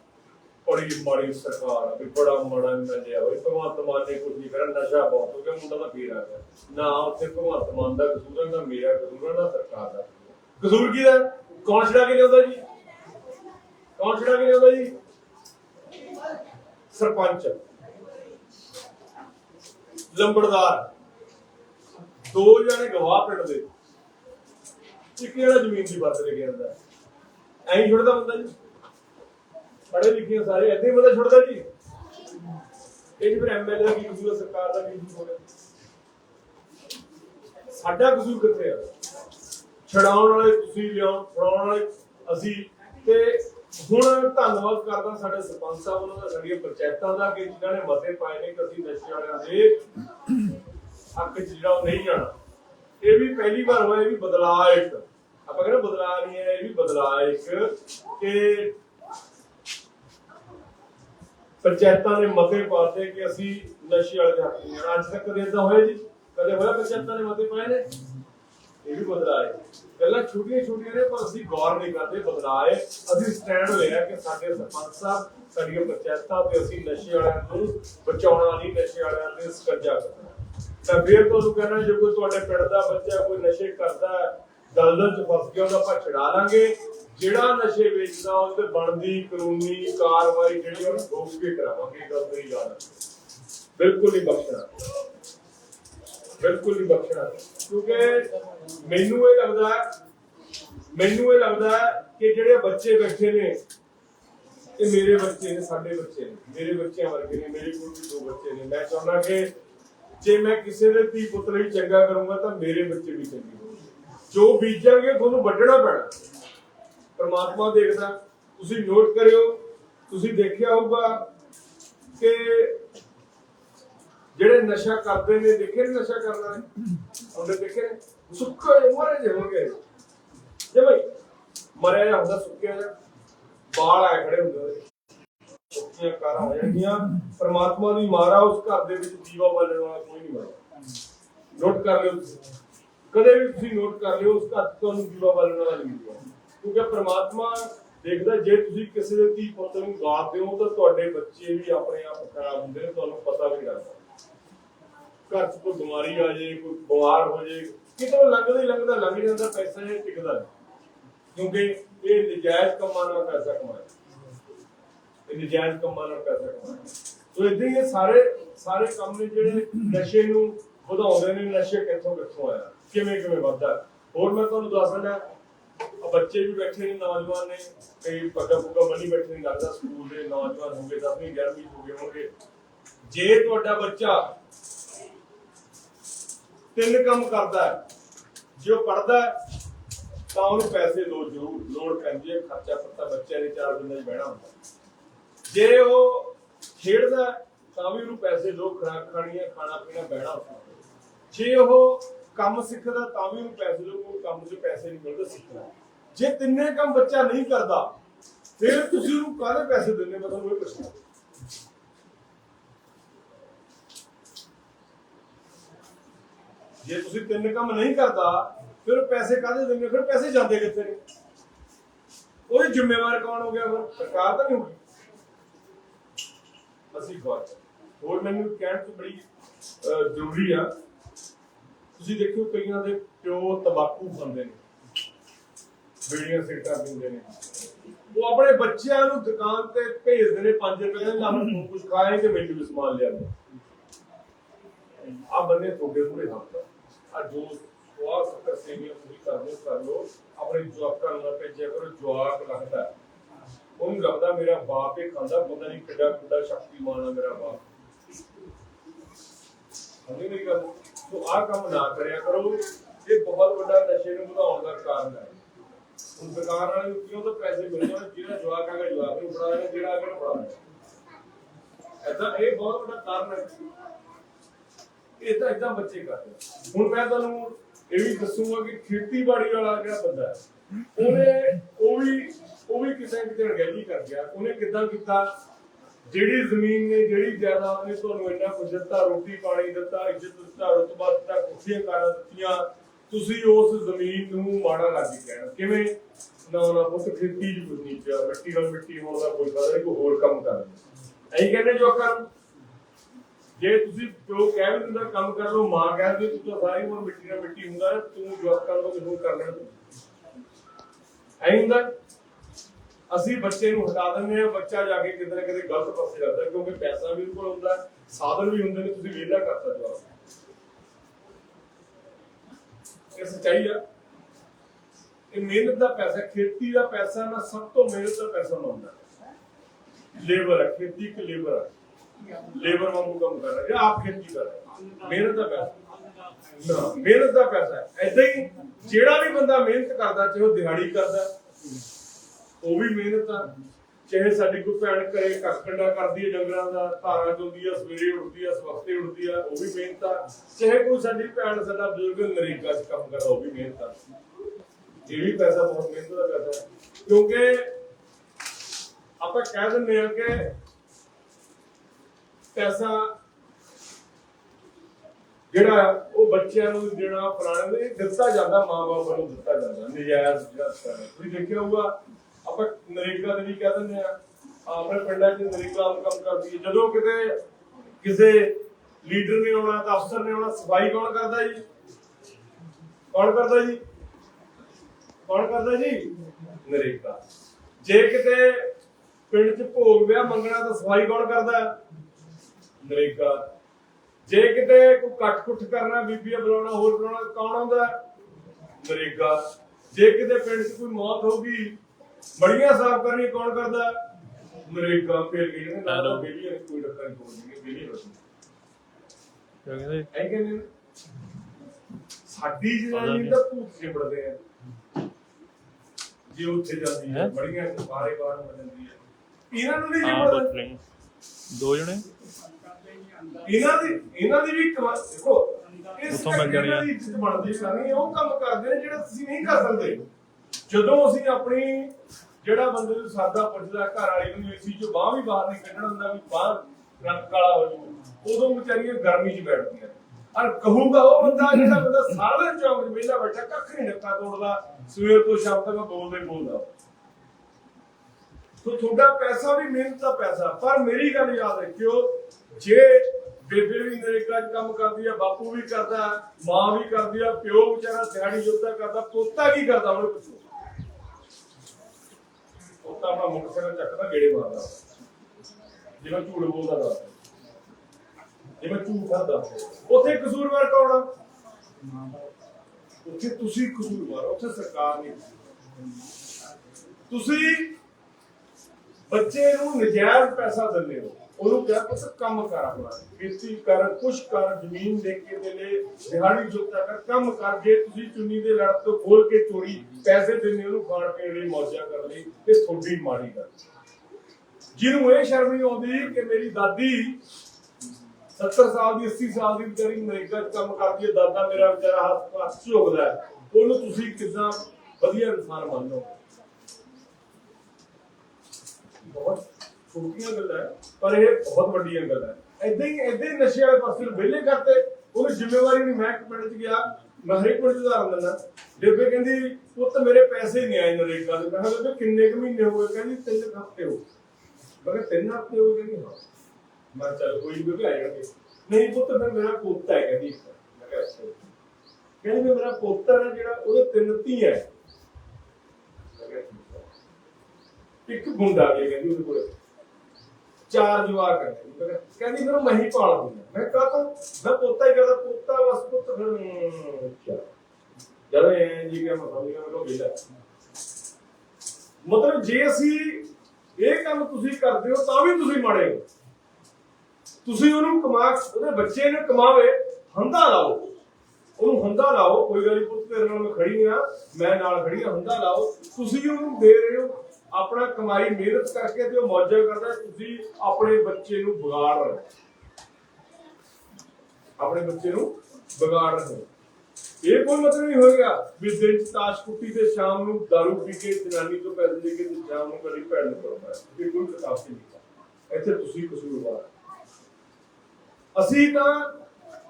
ਬੜੀ ਮਾੜੀ ਸਰਕਾਰ ਆ ਵੀ ਬੜਾ ਮਾੜਾ ਮਿਲਿਆ ਬਈ ਭਗਵੰਤ ਮਾਨ ਨੇ ਕੁਝ ਨਹੀਂ ਕਰਿਆ, ਨਸ਼ਾ ਬਹੁਤ ਹੋ ਗਿਆ, ਮੁੰਡਾ ਤਾਂ ਫੇਰ ਆ ਗਿਆ। ਨਾ ਉੱਥੇ ਭਗਵੰਤ ਮਾਨ ਦਾ ਕਸੂਰ ਹੈ ਨਾ ਮੇਰਾ ਕਸੂਰ, ਨਾ ਸਰਕਾਰ ਦਾ ਕਸੂਰ। ਕੀ ਕੌਣ ਛੜਾ ਕੇ ਲਿਆਉਂਦਾ ਜੀ? ਕੌਣ ਛੜਾ ਕੇ ਲਿਆਉਂਦਾ ਜੀ? ਸਰਪੰਚ। ਲੰਬੜਦਾਰ। ਦੋ ਜਣੇ ਗਵਾਹ ਪਿੰਡ ਦੇ। ਇੱਕ ਜਿਹੜਾ ਜ਼ਮੀਨ ਦੀ ਵਰਤ ਲੈ ਕੇ ਆਉਂਦਾ। ਐਂ ਛੁੱਟਦਾ ਬੰਦਾ ਜੀ। ਪੜ੍ਹੇ ਲਿਖੇ ਸਾਰੇ। ਏਦਾਂ ਹੀ ਬੰਦਾ ਛੁੱਟਦਾ ਜੀ। ਇਹ ਫਿਰ ਐਮਐਲਏ ਦਾ ਕੀ ਕਸੂਰ ਸਰਕਾਰ ਦਾ ਕੀ ਕਸੂਰ ਹੈ ਸਾਡਾ ਕਸੂਰ ਕਿੱਥੇ ਆ? ਛਡਾਉਣ ਵਾਲੇ ਤੁਸੀਂ ਲਿਆਓ ਫੜਾਉਣ ਵਾਲੇ ਅਸੀਂ। ਤੇ ਹੁਣ ਧੰਨਵਾਦ ਕਰਦਾ ਸਾਡੇ ਸਰਪੰਚ ਸਾਹਿਬ ਉਹਨਾਂ ਦਾ, ਸਾਡੀਆਂ ਪੰਚਾਇਤਾਂ ਦਾ ਕਿ ਜਿਨ੍ਹਾਂ ਨੇ ਮਤੇ ਪਾਏ ਨੇ ਕਿ ਅਸੀਂ ਨਸ਼ੇ ਵਾਲਿਆਂ ਦੇ ਹੱਕ ਜਿਹੜਾ ਉਹ ਨਹੀਂ ਜਾਣਾ। ਇਹ ਵੀ ਪਹਿਲੀ ਵਾਰ ਹੋਇਆ ਵੀ ਬਦਲਾਅ ਇੱਕ। ਆਪਾਂ ਕਹਿੰਦੇ ਬਦਲਾਅ ਨਹੀਂ ਹੈ, ਇਹ ਵੀ ਬਦਲਾਅ ਇੱਕ ਕਿ ਪੰਚਾਇਤਾਂ ਨੇ ਮਤੇ ਪਾਤੇ ਕਿ ਅਸੀਂ ਨਸ਼ੇ ਵਾਲੇ ਦੇ ਹੱਕ ਨਹੀਂ ਜਾਣਾ। ਅੱਜ ਤੱਕ ਕਦੇ ਇਦਾਂ ਹੋਇਆ ਜੀ? ਕਦੇ ਹੋਇਆ ਪੰਚਾਇਤਾਂ ਨੇ ਮਤੇ ਪਾਏ ਨੇ? ਇਹ ਵੀ ਬਦਲਾਅ ਹੈ। ਗੱਲਾਂ ਛੋਟੀਆਂ ਛੋਟੀਆਂ ਨੇ ਪਰ ਅਸੀਂ ਗੌਰ ਨਹੀਂ ਕਰਦੇ ਬਦਲਾਅ ਹੈ। ਅਸੀਂ ਸਟੈਂਡ ਹੋਇਆ ਕਿ ਸਾਡੇ ਸਰਪੰਚ ਸਾਹਿਬ ਸਾਡੀਆਂ ਪੰਚਾਇਤਾਂ ਤੇ ਅਸੀਂ ਨਸ਼ੇ ਵਾਲਿਆਂ ਨੂੰ ਬਚਾਉਣਾ ਨਹੀਂ ਨਸ਼ੇ ਵਾਲਿਆਂ ਤੇ ਸਕੱਜਾ ਕਰਨਾ। ਤਾਂ ਫਿਰ ਤੁਹਾਨੂੰ ਕਹਿਣਾ ਜੇ ਕੋਈ ਤੁਹਾਡੇ ਪਿੰਡ ਦਾ ਬੱਚਾ ਕੋਈ ਨਸ਼ੇ ਕਰਦਾ ਹੈ, ਦਲਦਲ ਚ ਫਸ ਗਿਆ ਉਹਦਾ ਆਪਾਂ ਛਡਾ ਲਾਂਗੇ। ਜਿਹੜਾ ਨਸ਼ੇ ਵੇਚਦਾ ਉਹ ਤੇ ਬਣਦੀ ਕਾਨੂੰਨੀ ਕਾਰਵਾਈ ਜਿਹੜੀ ਉਹ ਠੋਕ ਕੇ ਕਰਾਵਾਂਗੇ ਗੱਲ ਮੇਰੀ ਯਾਦ ਬਿਲਕੁਲ ਨਹੀਂ ਬਖਸ਼ਣਾ। ਬਿਲਕੁਲ ਨਹੀਂ ਬਖਸ਼ਣਾ। ਕਿਉਂਕਿ ਮੈਨੂੰ ਇਹ ਲੱਗਦਾ ਮੈਨੂੰ ਇਹ ਲੱਗਦਾ ਕਿ ਜਿਹੜੇ ਬੱਚੇ ਬੈਠੇ ਨੇ, ਇਹ ਮੇਰੇ ਬੱਚੇ ਨੇ, ਸਾਡੇ ਬੱਚੇ ਨੇ। ਮੇਰੇ ਬੱਚਿਆਂ ਵਰਗੇ ਨੇ, ਮੇਰੇ ਕੋਲ ਵੀ ਦੋ ਬੱਚੇ ਨੇ। ਮੈਂ ਚਾਹੁੰਦਾ ਕਿ ਜੇ ਮੈਂ ਕਿਸੇ ਦੇ ਧੀ ਪੁੱਤ ਲਈ ਚੰਗਾ ਕਰੂੰਗਾ ਤਾਂ ਮੇਰੇ ਬੱਚੇ ਵੀ ਚੰਗੇ ਹੋਣਗੇ ਜੋ ਬੀਜਾਂਗੇ, ਤੁਹਾਨੂੰ ਵੱਢਣਾ ਪੈਣਾ। ਪਰਮਾਤਮਾ ਦੇਖਦਾ। ਤੁਸੀਂ ਨੋਟ ਕਰਿਓ। ਤੁਸੀਂ ਦੇਖਿਆ ਹੋਊਗਾ ਕਿ ਜਿਹੜੇ ਨਸ਼ਾ ਕਰਦੇ ਨੇ, ਦੇਖੇ ਨੇ ਨਸ਼ਾ ਕਰਨਾ ਹੈ ਉਹਨੇ ਦੇਖੇ ਨੇ? ਸੁੱਕੇ ਮਰੇ ਜੇ ਹੋ ਗਏ। ਜੇ ਭਾਈ ਮਰਿਆ ਜਿਹਾ ਹੁੰਦਾ ਸੁੱਕਿਆ ਜਿਹਾ ਬਾਲ ਆਏ ਖੜੇ ਹੁੰਦੇ ਉਹਦੇ। ਸੁੱਕੀਆਂ ਕਾਰਾਂ ਹੋ ਜਾਂਦੀਆਂ। ਪਰਮਾਤਮਾ ਦੀ ਮਾਰਾ ਉਸ ਘਰ ਦੇ ਵਿੱਚ ਦੀਵਾ ਬਾਲਣ ਵਾਲਾ ਕੋਈ ਨਹੀਂ ਮਰਦਾ ਨੋਟ ਕਰ ਲਿਓ ਕਦੇ ਵੀ ਤੁਸੀਂ ਨੋਟ ਕਰ ਲਿਓ, ਉਸ ਘਰ 'ਚ ਤੁਹਾਨੂੰ ਦੀਵਾ ਬਾਲਣ ਵਾਲਾ ਨਹੀਂ ਮਿਲੂਗਾ। ਕਿਉਂਕਿ ਪ੍ਰਮਾਤਮਾ ਦੇਖਦਾ, ਜੇ ਤੁਸੀਂ ਕਿਸੇ ਦੇ ਧੀ ਪੁੱਤ ਨੂੰ ਗਾਲਦੇ ਦਿਓ, ਤਾਂ ਤੁਹਾਡੇ ਬੱਚੇ ਵੀ ਆਪਣੇ ਆਪ ਖਰਾਬ ਹੁੰਦੇ ਨੇ, ਤੁਹਾਨੂੰ ਪਤਾ ਵੀ ਲੱਗਦਾ। ਘਰ 'ਚ ਕੋਈ ਬਿਮਾਰੀ ਆ ਜਾਏ ਕੋਈ ਬਿਮਾਰ ਹੋ ਜਾਏ ਕਿਤੋਂ ਲੰਘਦਾ ਹੀ ਲੰਘਦਾ ਲੰਘ ਜਾਂਦਾ ਪੈਸਾ ਇਹ ਟਿਕਦਾ। ਨਹੀਂ। ਕਿਉਂਕਿ ਇਹ ਨਜਾਇਜ਼ ਕੰਮਾਂ ਨਾਲ ਪੈਸਾ ਕਮਾਇਆ ਇਹ ਨਜਾਇਜ਼ ਕੰਮਾਂ ਨਾਲ ਪੈਸਾ ਕਮਾਇਆ ਸੋ ਇਦਾਂ ਇਹ ਸਾਰੇ ਸਾਰੇ ਕੰਮ ਨੇ ਜਿਹੜੇ ਨਸ਼ੇ ਨੂੰ ਵਧਾਉਂਦੇ ਨੇ, ਨਸ਼ੇ ਕਿੱਥੋਂ ਕਿੱਥੋਂ ਆਇਆ, ਕਿਵੇਂ ਕਿਵੇਂ ਵੱਧਦਾ। ਹੋਰ ਮੈਂ ਤੁਹਾਨੂੰ ਦੱਸ ਦਿੰਦਾ ਬੱਚੇ ਵੀ ਬੈਠੇ ਨੇ, ਨੌਜਵਾਨ ਨੇ, ਕਈ ਪੱਗਾ ਪੁੱਗਾ ਬੰਨੀ ਬੈਠੇ ਨੇ, ਲੱਗਦਾ ਸਕੂਲ ਦੇ ਨੌਜਵਾਨ ਹੋ 10ਵੀਂ 11ਵੀਂ ਹੋ ਗਏ ਹੋਣਗੇ। ਜੇ ਤੁਹਾਡਾ ਬੱਚਾ ਤਿੰਨ ਕੰਮ ਕਰਦਾ ਹੈ। ਜੇ ਉਹ ਪੜਦਾ ਤਾਂ ਉਹਨੂੰ ਪੈਸੇ ਦੋ ਜ਼ਰੂਰ, ਲੋੜ ਪੈਂਦੀ ਹੈ, ਖਰਚਾ ਪੱਤਾ ਬੱਚਿਆਂ ਦੇ ਚਾਰ ਦਿਨਾਂ 'ਚ ਬਹਿਣਾ ਹੁੰਦਾ ਜੇ ਉਹ ਖੇਡਦਾ ਤਾਂ ਵੀ ਉਹਨੂੰ ਪੈਸੇ ਦੋ ਖੁਰਾਕ ਖਾਣੀਆਂ, ਖਾਣਾ ਪੀਣਾ ਬਹਿਣਾ ਹੁੰਦਾ ਜੇ ਉਹ ਕੰਮ ਸਿੱਖਦਾ, ਤਾਂ ਵੀ ਉਹਨੂੰ ਪੈਸੇ ਦੋ, ਉਹ ਕੰਮ 'ਚ ਪੈਸੇ ਨਹੀਂ ਮਿਲਦੇ ਸਿੱਖਣਾ। ਜੇ ਤਿੰਨੇ ਕੰਮ ਬੱਚਾ ਨਹੀਂ ਕਰਦਾ, ਫਿਰ ਤੁਸੀਂ ਉਹਨੂੰ ਕਾਹਦੇ ਪੈਸੇ ਦਿੰਦੇ ਮੈਂ ਤੁਹਾਨੂੰ ਇਹ ਪੁੱਛਣਾ। ਜੇ ਤੁਸੀਂ ਤਿੰਨ ਕੰਮ ਨਹੀਂ ਕਰਦਾ, ਫਿਰ ਪੈਸੇ ਕਾਹਦੇ ਦਿੰਦੇ ਫਿਰ ਪੈਸੇ ਜਾਂਦੇ ਕਿੱਥੇ ਨੇ? ਉਹਦੇ ਜ਼ਿੰਮੇਵਾਰ ਕੌਣ ਹੋ ਗਿਆ ਫਿਰ? ਸਰਕਾਰ ਤਾਂ ਨਹੀਂ ਹੋਣੀ ਅਸੀਂ ਗੌਰ ਹੋਰ ਮੈਨੂੰ ਕਹਿਣ ਤੋਂ ਬੜੀ ਜ਼ਰੂਰੀ ਆ, ਤੁਸੀਂ ਦੇਖਿਓ ਕਈਆਂ ਦੇ ਪਿਓ ਤਬਾਕੂ ਖਾਂਦੇ ਨੇ। ਬੀੜੀਆਂ ਸਿਗਰਟਾਂ ਪੀਂਦੇ ਨੇ। ਉਹ ਆਪਣੇ ਬੱਚਿਆਂ ਨੂੰ ਦੁਕਾਨ ਤੇ ਭੇਜਦੇ ਨੇ 5 ਰੁਪਏ ਦੇ ਨਾਲ ਕੁਝ ਖਾਏ ਤੇ ਮੈਨੂੰ ਵੀ ਸਮਾਨ ਲਿਆ ਆ ਬੰਦੇ ਤੁਹਾਡੇ ਮੂਰੇ ਹੱਥ ਆ ਜੋ ਸਵਾਸ ਕਰ ਸੇਵੀਆਂ ਤੁਸੀਂ ਕਰਦੇ ਕਰ ਲੋ ਆਪਣੇ ਜਵਾਕਾਂ ਨੂੰ ਨਾ ਭੇਜਿਆ ਕਰੋ, ਜਵਾਕ ਲੱਗਦਾ। ਉਹਨੂੰ ਲੱਗਦਾ ਮੇਰਾ ਬਾਪ ਇਹ ਖਾਂਦਾ, ਪਤਾ ਨਹੀਂ ਕਿੱਡਾ ਕਿੱਡਾ ਸ਼ਕਤੀਮਾਨ ਆ ਮੇਰਾ ਬਾਪ। ਸਮਝੇ ਮੇਰੀ ਗੱਲ? ਸੋ ਆਹ ਕੰਮ ਨਾ ਕਰਿਆ ਕਰੋ, ਇਹ ਬਹੁਤ ਵੱਡਾ ਨਸ਼ੇ ਨੂੰ ਵਧਾਉਣ ਦਾ ਕਾਰਨ ਹੈ। ਹੁਣ ਸਰਕਾਰ ਵਾਲੇ ਕਿਉਂ ਤਾਂ ਪੈਸੇ ਮਿਲ ਜਾਣ ਜਿਹੜਾ ਜਵਾਕ ਆਗਾ ਜਵਾਕ ਨੂੰ ਫੜਾ ਦੇਣਾ, ਜਿਹੜਾ ਅਗਰ ਫੜਾ ਦੇਣਾ। ਏਦਾਂ ਇਹ ਬਹੁਤ ਵੱਡਾ ਕਾਰਨ ਹੈ। ਇਹ ਤਾਂ ਇਦਾਂ ਬੱਚੇ ਕਰਦੇ ਹੁਣ ਮੈਂ ਤੁਹਾਨੂੰ ਇਹ ਵੀ ਦੱਸੂਗਾ ਕਿ ਖੇਤੀਬਾੜੀ ਵਾਲਾ ਜਿਹੜਾ ਬੰਦਾ ਹੈ, ਉਹਨੇ ਉਹ ਵੀ ਉਹ ਵੀ ਕਿਸੇ ਕਿਤੇ ਅਣਗਹਿਲੀ ਕਰ ਗਿਆ ਉਹਨੇ ਕਿੱਦਾਂ ਕੀਤਾ? ਜਿਹੜੀ ਜ਼ਮੀਨ ਨੇ, ਜਿਹੜੀ ਜਾਇਦਾਦ ਨੇ, ਤੁਹਾਨੂੰ ਇੰਨਾ ਕੁਝ ਦਿੱਤਾ, ਰੋਟੀ ਪਾਣੀ ਦਿੱਤਾ, ਇੱਜ਼ਤ ਦਿੱਤਾ, ਰੁਤਬਾ ਦਿੱਤਾ ਕੁਰਸੀਆਂ ਕਾਰਾਂ ਦਿੱਤੀਆਂ। ਤੁਸੀਂ ਉਸ ਜ਼ਮੀਨ ਨੂੰ ਮਾੜਾ ਲੱਗ ਕਹਿਣਾ। ਕਿਵੇਂ? ਨਾ ਨਾ ਪੁੱਤ ਖੇਤੀ ਦੀ ਕੁਝ ਨਹੀਂ ਮਿੱਟੀ ਨਾਲ ਮਿੱਟੀ ਹੋਣ ਦਾ ਕੋਈ ਫਾਇਦਾ ਨਹੀਂ, ਕੋਈ ਹੋਰ ਕੰਮ ਕਰ ਐਂ ਕਹਿੰਦੇ ਜੋ ਕਰ ਜੇ ਤੁਸੀਂ ਪਿਓ ਕਹਿ ਵੀ ਦਿੰਦਾ ਕੰਮ ਕਰ ਲਓ ਮਾਂ ਕਹਿ ਦਿੰਦੀ ਤੂੰ ਤਾਂ ਸਾਰੀ ਉਮਰ ਮਿੱਟੀ ਨਾਲ ਮਿੱਟੀ ਹੁੰਦਾ ਹੈ, ਤੂੰ ਜਵਾਕਾਂ ਨੂੰ ਕੁਝ ਕਰ ਲੈਣਾ। ਐਂ ਹੁੰਦਾ ਅਸੀਂ ਬੱਚੇ ਨੂੰ ਹਟਾ ਦਿੰਦੇ ਆ ਬੱਚਾ ਜਾ ਕੇ ਕਿਤੇ ਨਾ ਕਿਤੇ ਗਲਤ ਪਾਸੇ ਜਾਂਦਾ ਕਿਉਂਕਿ ਪੈਸਾ ਵੀ ਕੋਲ ਹੁੰਦਾ ਸਾਧਨ ਵੀ ਹੁੰਦੇ ਨੇ ਤੁਸੀਂ ਵਿਹਲਾ ਕਰਤਾ ਜਵਾਬ ਇਹ ਸੱਚਾਈ ਆ। ਇਹ ਮਿਹਨਤ ਦਾ ਪੈਸਾ ਖੇਤੀ ਦਾ ਪੈਸਾ ਨਾ ਸਭ ਤੋਂ ਮਿਹਨਤ ਦਾ ਪੈਸਾ ਹੁੰਦਾ ਲੇਬਰ ਆ ਖੇਤੀ ਇੱਕ ਲੇਬਰ ਹੈ ਲੇਬਰ ਵਾਂਗੂ ਕੰਮ ਕਰ ਰਿਹਾ ਜਾਂ ਆਪ ਖੇਤੀ ਕਰ ਰਿਹਾ। ਮਿਹਨਤ ਦਾ ਪੈਸਾ। ਨਾ, ਮਿਹਨਤ ਦਾ ਪੈਸਾ ਐਦਾਂ ਹੀ ਜਿਹੜਾ ਵੀ ਬੰਦਾ ਮਿਹਨਤ ਕਰਦਾ ਚਾਹੇ ਉਹ ਦਿਹਾੜੀ ਕਰਦਾ ਉਹ ਵੀ ਮਿਹਨਤ ਆ। ਚਾਹੇ ਸਾਡੀ ਕੋਈ ਭੈਣ ਘਰੇ ਕੱਕੜਾ ਕਰਦੀ ਹੈ ਡੰਗਰਾਂ ਦਾ ਧਾਰਾਂ ਚੋਂਦੀ ਆ ਸਵੇਰੇ ਉੱਠਦੀ ਆ ਸਵਖਤੇ ਉੱਠਦੀ ਆ ਉਹ ਵੀ ਮਿਹਨਤ ਆ। ਚਾਹੇ ਕੋਈ ਸਾਡੀ ਭੈਣ ਸਾਡਾ ਬਜ਼ੁਰਗ ਨਰੇਗਾ 'ਚ ਕੰਮ ਕਰਦਾ ਉਹ ਵੀ ਮਿਹਨਤ ਆ। ਇਹ ਵੀ ਪੈਸਾ ਬਹੁਤ ਮਿਹਨਤ ਦਾ ਪੈਸਾ ਕਿਉਂਕਿ ਆਪਾਂ ਕਹਿ ਦਿੰਦੇ ਆ ਕਿ ਪੈਸਾ ਜਿਹੜਾ ਉਹ ਬੱਚਿਆਂ ਨੂੰ ਦੇਣਾ ਪੁਰਾਣੇ ਦੇ ਦਿੱਤਾ ਜਾਂਦਾ, ਮਾਂ-ਬਾਪ ਵੱਲੋਂ ਦਿੱਤਾ ਜਾਂਦਾ, ਨਜਾਇਜ਼ ਜਿਹੜਾ ਤੁਸੀਂ ਦੇਖਿਆ ਹੋਊਗਾ, ਆਪਾਂ ਨਰੇਗਾ ਦੇ ਵੀ ਕਹਿ ਦਿੰਦੇ ਆ ਆਪਣੇ ਪਿੰਡਾਂ 'ਚ ਨਰੇਗਾ ਕੰਮ ਕਰਦੀ ਹੈ। ਜਦੋਂ ਕਿਤੇ ਕਿਸੇ ਲੀਡਰ ਨੇ ਆਉਣਾ ਤਾਂ ਅਫਸਰ ਨੇ ਆਉਣਾ, ਸਫ਼ਾਈ ਕੌਣ ਕਰਦਾ ਜੀ? ਕੌਣ ਕਰਦਾ ਜੀ? ਕੌਣ ਕਰਦਾ ਜੀ? ਨਰੇਗਾ। ਜੇ ਕਿਤੇ ਪਿੰਡ 'ਚ ਭੋਗ ਵਿਆਹ ਮੰਗਣਾ, ਤਾਂ ਸਫ਼ਾਈ ਕੌਣ ਕਰਦਾ? ਨਰੇਗਾ। ਜੇ ਕਿਤੇ ਕੋਈ ਕੱਟ ਕੁੱਟ ਕਰਨਾ ਬੀਬੀਆਂ ਬੁਲਾਉਣਾ ਹੋਰ ਬੁਲਾਉਣਾ ਕੌਣ ਆਉਂਦਾ? ਨਰੇਗਾ। ਜੇ ਕਿਤੇ ਪਿੰਡ 'ਚ ਕੋਈ ਮੌਤ ਹੋ ਗਈ ਬੜੀਆਂ ਸਾਫ਼ ਕਰਨੀ ਕੌਣ ਕਰਦਾ? ਨਰੇਗਾ। ਫਿਰ ਗਈ ਨੇ ਨਾ ਬੇਲੀਆਂ ਦੀ ਕੋਈ ਡੱਕਾ ਨਹੀਂ ਹੋਣੀ ਬੇਲੀ ਕਹਿੰਦੇ? ਐ ਕਹਿੰਦੇ ਸਾਡੀ ਜਨਾਨੀ ਤਾਂ ਭੂਤ ਜਿਬੜਦੇ ਆ। ਜੇ ਉੱਥੇ ਜਾਂਦੀ ਹੈ? ਬੜੀਆਂ ਬਾਰ ਹੋ ਜਾਂਦੀ ਹੈ। ਇਹਨਾਂ ਨੂੰ ਨਹੀਂ ਜਿਬੜਦਾ ਦੋ ਜਣੇ। ਇਹਨਾਂ ਦੀ ਇਹਨਾਂ ਦੀ ਵੀ ਕਮਾ ਦੇਖੋ ਇਸ ਉੱਥੋਂ ਮਿਲ ਜਾਣੀ ਆ। ਇਹਨਾਂ ਦੀ ਇੱਜ਼ਤ ਬਣਦੀ ਕਰਨੀ ਉਹ ਕੰਮ ਕਰਦੇ ਨੇ ਜਿਹੜਾ ਤੁਸੀਂ ਨਹੀਂ ਕਰ ਸਕਦੇ। ਜਦੋਂ ਅਸੀਂ ਆਪਣੀ ਜਿਹੜਾ ਬੰਦੇ ਨੂੰ ਸਾਦਾ ਪੁੱਛਦਾ ਘਰ ਵਾਲੀ ਨੂੰ ਏਸੀ ਚੋਂ ਬਾਹ ਵੀ ਬਾਹਰ ਨਹੀਂ ਕੱਢਣ ਹੁੰਦਾ ਵੀ ਬਾਹਰ ਰੰਗ ਕਾਲਾ ਹੋ ਜੂ ਉਦੋਂ ਵਿਚਾਰੀਆਂ ਗਰਮੀ 'ਚ ਬੈਠਦੀਆਂ ਔਰ ਕਹੂਗਾ ਉਹ ਬੰਦਾ ਜਿਹੜਾ ਬੰਦਾ ਸਾਰਾ ਦਿਨ ਚੌਂਕ 'ਚ ਵਿਹਲਾ ਬੈਠਾ ਕੱਖ ਨਹੀਂ ਨੱਕਾ ਤੋੜਦਾ ਸਵੇਰ ਤੋਂ ਸ਼ਾਮ ਤੱਕ ਬੋਲਦਾ ਹੀ ਬੋਲਦਾ। ਸੋ ਤੁਹਾਡਾ ਪੈਸਾ ਵੀ ਮਿਹਨਤ ਦਾ ਪੈਸਾ ਪਰ ਮੇਰੀ ਗੱਲ ਯਾਦ ਰੱਖਿਓ ਜੇ ਬੇਬੇ ਵੀ ਨਰੇਗਾ 'ਚ ਕੰਮ ਕਰਦੀ ਆ, ਬਾਪੂ ਵੀ ਕਰਦਾ, ਮਾਂ ਵੀ ਕਰਦੀ ਆ, ਪਿਓ ਵਿਚਾਰਾ ਦਿਹਾੜੀ ਜੋਤਾ ਕਰਦਾ, ਪੋਤਾ ਕੀ ਕਰਦਾ ਉਹਨੇ ਪੁੱਛੋ ਪੋਤਾ ਆਪਣਾ ਮੋਟਰਸਾਈਕਲ ਚੱਕਦਾ, ਗੇੜੇ ਮਾਰਦਾ। ਜਿਵੇਂ ਝੂਠ ਬੋਲਦਾ ਦਾ ਜਿਵੇਂ ਝੂਠ ਕਰਦਾ ਉੱਥੇ ਕਸੂਰਵਾਰ ਕੌਣ ਆ? ਉੱਥੇ ਤੁਸੀਂ ਕਸੂਰਵਾਰ ਉੱਥੇ ਸਰਕਾਰ ਨਹੀਂ। ਤੁਸੀਂ ਬੱਚੇ ਨੂੰ ਨਜਾਇਜ਼ ਪੈਸਾ ਦਿੰਦੇ ਹੋ। ਉਹਨੂੰ ਕਿਹਾ ਪੁੱਤ, ਕੰਮ ਕਰ ਆਪਣਾ। ਖੇਤੀ ਕਰ, ਕੁਛ ਕਰ, ਜ਼ਮੀਨ ਦੇ ਕੇ ਦੇ ਲੈ, ਦਿਹਾੜੀ ਜੁਗਤਾ ਕਰ, ਕੰਮ ਕਰ। ਜੇ ਤੁਸੀਂ ਚੁੰਨੀ ਦੇ ਲੜ ਤੋਂ ਖੋਲ ਕੇ ਚੋਰੀ, ਪੈਸੇ ਦਿੰਦੇ ਉਹਨੂੰ ਖਾਣ ਪੀਣ ਲਈ ਮੌਜਾਂ ਕਰ ਲਈ ਤੇ ਤੁਹਾਡੀ ਮਾੜੀ ਗੱਲ। ਜਿਹਨੂੰ ਇਹ ਸ਼ਰਮ ਨਹੀਂ ਆਉਂਦੀ ਕਿ ਮੇਰੀ ਦਾਦੀ 70 ਸਾਲ ਦੀ 80 ਸਾਲ ਦੀ ਵਿਚਾਰੀ ਅਮਰੀਕਾ 'ਚ ਕੰਮ ਕਰਦੀ ਹੈ, ਦਾਦਾ ਮੇਰਾ ਵਿਚਾਰਾ ਹੱਥ ਹੱਥ ਝੋਕਦਾ ਹੈ, ਉਹਨੂੰ ਤੁਸੀਂ ਕਿਦਾਂ ਵਧੀਆ ਇਨਸਾਨ ਮੰਨੋ ਬਹੁਤ ਛੋਟੀਆਂ ਗੱਲਾਂ ਹੈ, ਪਰ ਇਹ ਬਹੁਤ ਵੱਡੀਆਂ ਗੱਲਾਂ ਹੈ। ਏਦਾਂ ਹੀ ਏਦਾਂ ਹੀ ਨਸ਼ੇ ਵਾਲੇ ਪਾਸੇ ਨੂੰ ਵਿਹਲੇ ਕਰਤੇ ਉਹਨੂੰ ਜ਼ਿੰਮੇਵਾਰੀ ਨਹੀਂ ਮੈਂ ਇੱਕ ਪਿੰਡ 'ਚ ਗਿਆ ਮੈਂ ਹਰੇਕ ਪਿੰਡ 'ਚ ਉਦਾਹਰਨ ਦਿੰਦਾ। ਬੇਬੇ ਕਹਿੰਦੀ ਪੁੱਤ ਮੇਰੇ ਪੈਸੇ ਨਹੀਂ ਆਏ ਨਰੇਗਾ ਦੇ। ਮੈਂ ਕਿਹਾ ਬੇਬੇ ਕਿੰਨੇ ਕੁ ਮਹੀਨੇ ਹੋ ਕਹਿੰਦੀ ਤਿੰਨ ਕੁ ਹਫ਼ਤੇ ਹੋ ਮੈਂ ਕਿਹਾ ਤਿੰਨ ਹਫ਼ਤੇ ਹੋ ਗਏ? ਕਹਿੰਦੀ ਹਾਂ। ਮੈਂ ਕਿਹਾ ਚੱਲ ਕੋਈ ਵੀ ਆ ਜਾਣਗੇ। ਨਹੀਂ ਪੁੱਤ ਫਿਰ ਮੇਰਾ ਪੋਤਾ ਹੈ। ਕਹਿੰਦੀ ਇੱਕ। ਮੈਂ ਕਿਹਾ ਅੱਛਾ। ਜੀ। ਕਹਿੰਦੀ ਵੀ ਮੇਰਾ ਪੋਤਾ ਹੈ ਜਿਹੜਾ ਉਹਦੇ ਤਿੰਨ ਧੀਆਂ ਹੈ। ਮੈਂ ਕਿਹਾ ਠੀਕ ਹੈ। ਇੱਕ ਗੁੰਡਾ ਵੀ ਕਹਿੰਦੀ ਉਹਦੇ ਕੋਲ। ਚਾਰ ਜਵਾਕ ਹੈ ਕਹਿੰਦੀ ਫਿਰ ਮੈਂ ਹੀ ਪਾਲ ਦੂੰਗਾ ਮੈਂ ਕਹਾ ਤਾਂ ਮੈਂ ਪੋਤਾ ਹੀ ਕਰਦਾ, ਪੋਤਾ ਬਸ ਪੁੱਤ, ਫਿਰ ਅੱਛਾ ਜਦੋਂ ਇਹ ਜੀ ਕਿ ਮੈਂ ਸਮਝ ਮੈਨੂੰ ਬਿਲਾ ਮਤਲਬ ਜੇ ਅਸੀਂ ਇਹ ਕੰਮ ਤੁਸੀਂ ਕਰਦੇ ਹੋ, ਤਾਂ ਵੀ ਤੁਸੀਂ ਮਾੜੇ ਹੋ। ਤੁਸੀਂ ਉਹਨੂੰ ਕਮਾ, ਉਹਦੇ ਬੱਚੇ ਨੂੰ ਕਮਾਵੇ ਹੰਦਾ ਲਾਓ। ਉਹਨੂੰ ਹੰਦਾ ਲਾਓ, ਕੋਈ ਗੱਲ ਨੀ ਪੁੱਤ, ਤੇਰੇ ਨਾਲ ਮੈਂ ਖੜੀ ਆ, ਮੈਂ ਨਾਲ ਖੜੀ ਹਾਂ ਹੰਦਾ ਲਾਓ। ਤੁਸੀਂ ਉਹਨੂੰ ਦੇ ਰਹੇ ਹੋ ਆਪਣਾ ਕਮਾਈ ਮਿਹਨਤ ਕਰਕੇ ਤੇ ਉਹ ਮੌਜਾਂ ਕਰਦਾ, ਤੁਸੀਂ ਆਪਣੇ ਬੱਚੇ ਨੂੰ ਵਿਗਾੜ ਰਹੇ ਹੋ। ਆਪਣੇ ਬੱਚੇ ਨੂੰ ਵਿਗਾੜ ਰਹੇ ਹੋ। ਇਹ ਕੋਈ ਮਤਲਬ ਨਹੀਂ ਹੋਏਗਾ ਵੀ ਦਿਨ ਚ ਤਾਸ਼ ਕੁੱਟੀ ਤੇ ਸ਼ਾਮ ਨੂੰ ਦਾਰੂ ਪੀ ਕੇ ਜਨਾਨੀ ਤੋਂ ਪੈਸੇ ਲੈ ਕੇ ਤੇ ਸ਼ਾਮ ਨੂੰ ਕਦੀ ਭੈਣ ਨੂੰ ਕਰਦਾ ਇਹ ਕੋਈ ਕਿਤਾਬ ਨਹੀਂ ਲਿਖਿਆ। ਇੱਥੇ ਤੁਸੀਂ ਕਸੂਰਵਾਰ ਅਸੀਂ ਤਾਂ,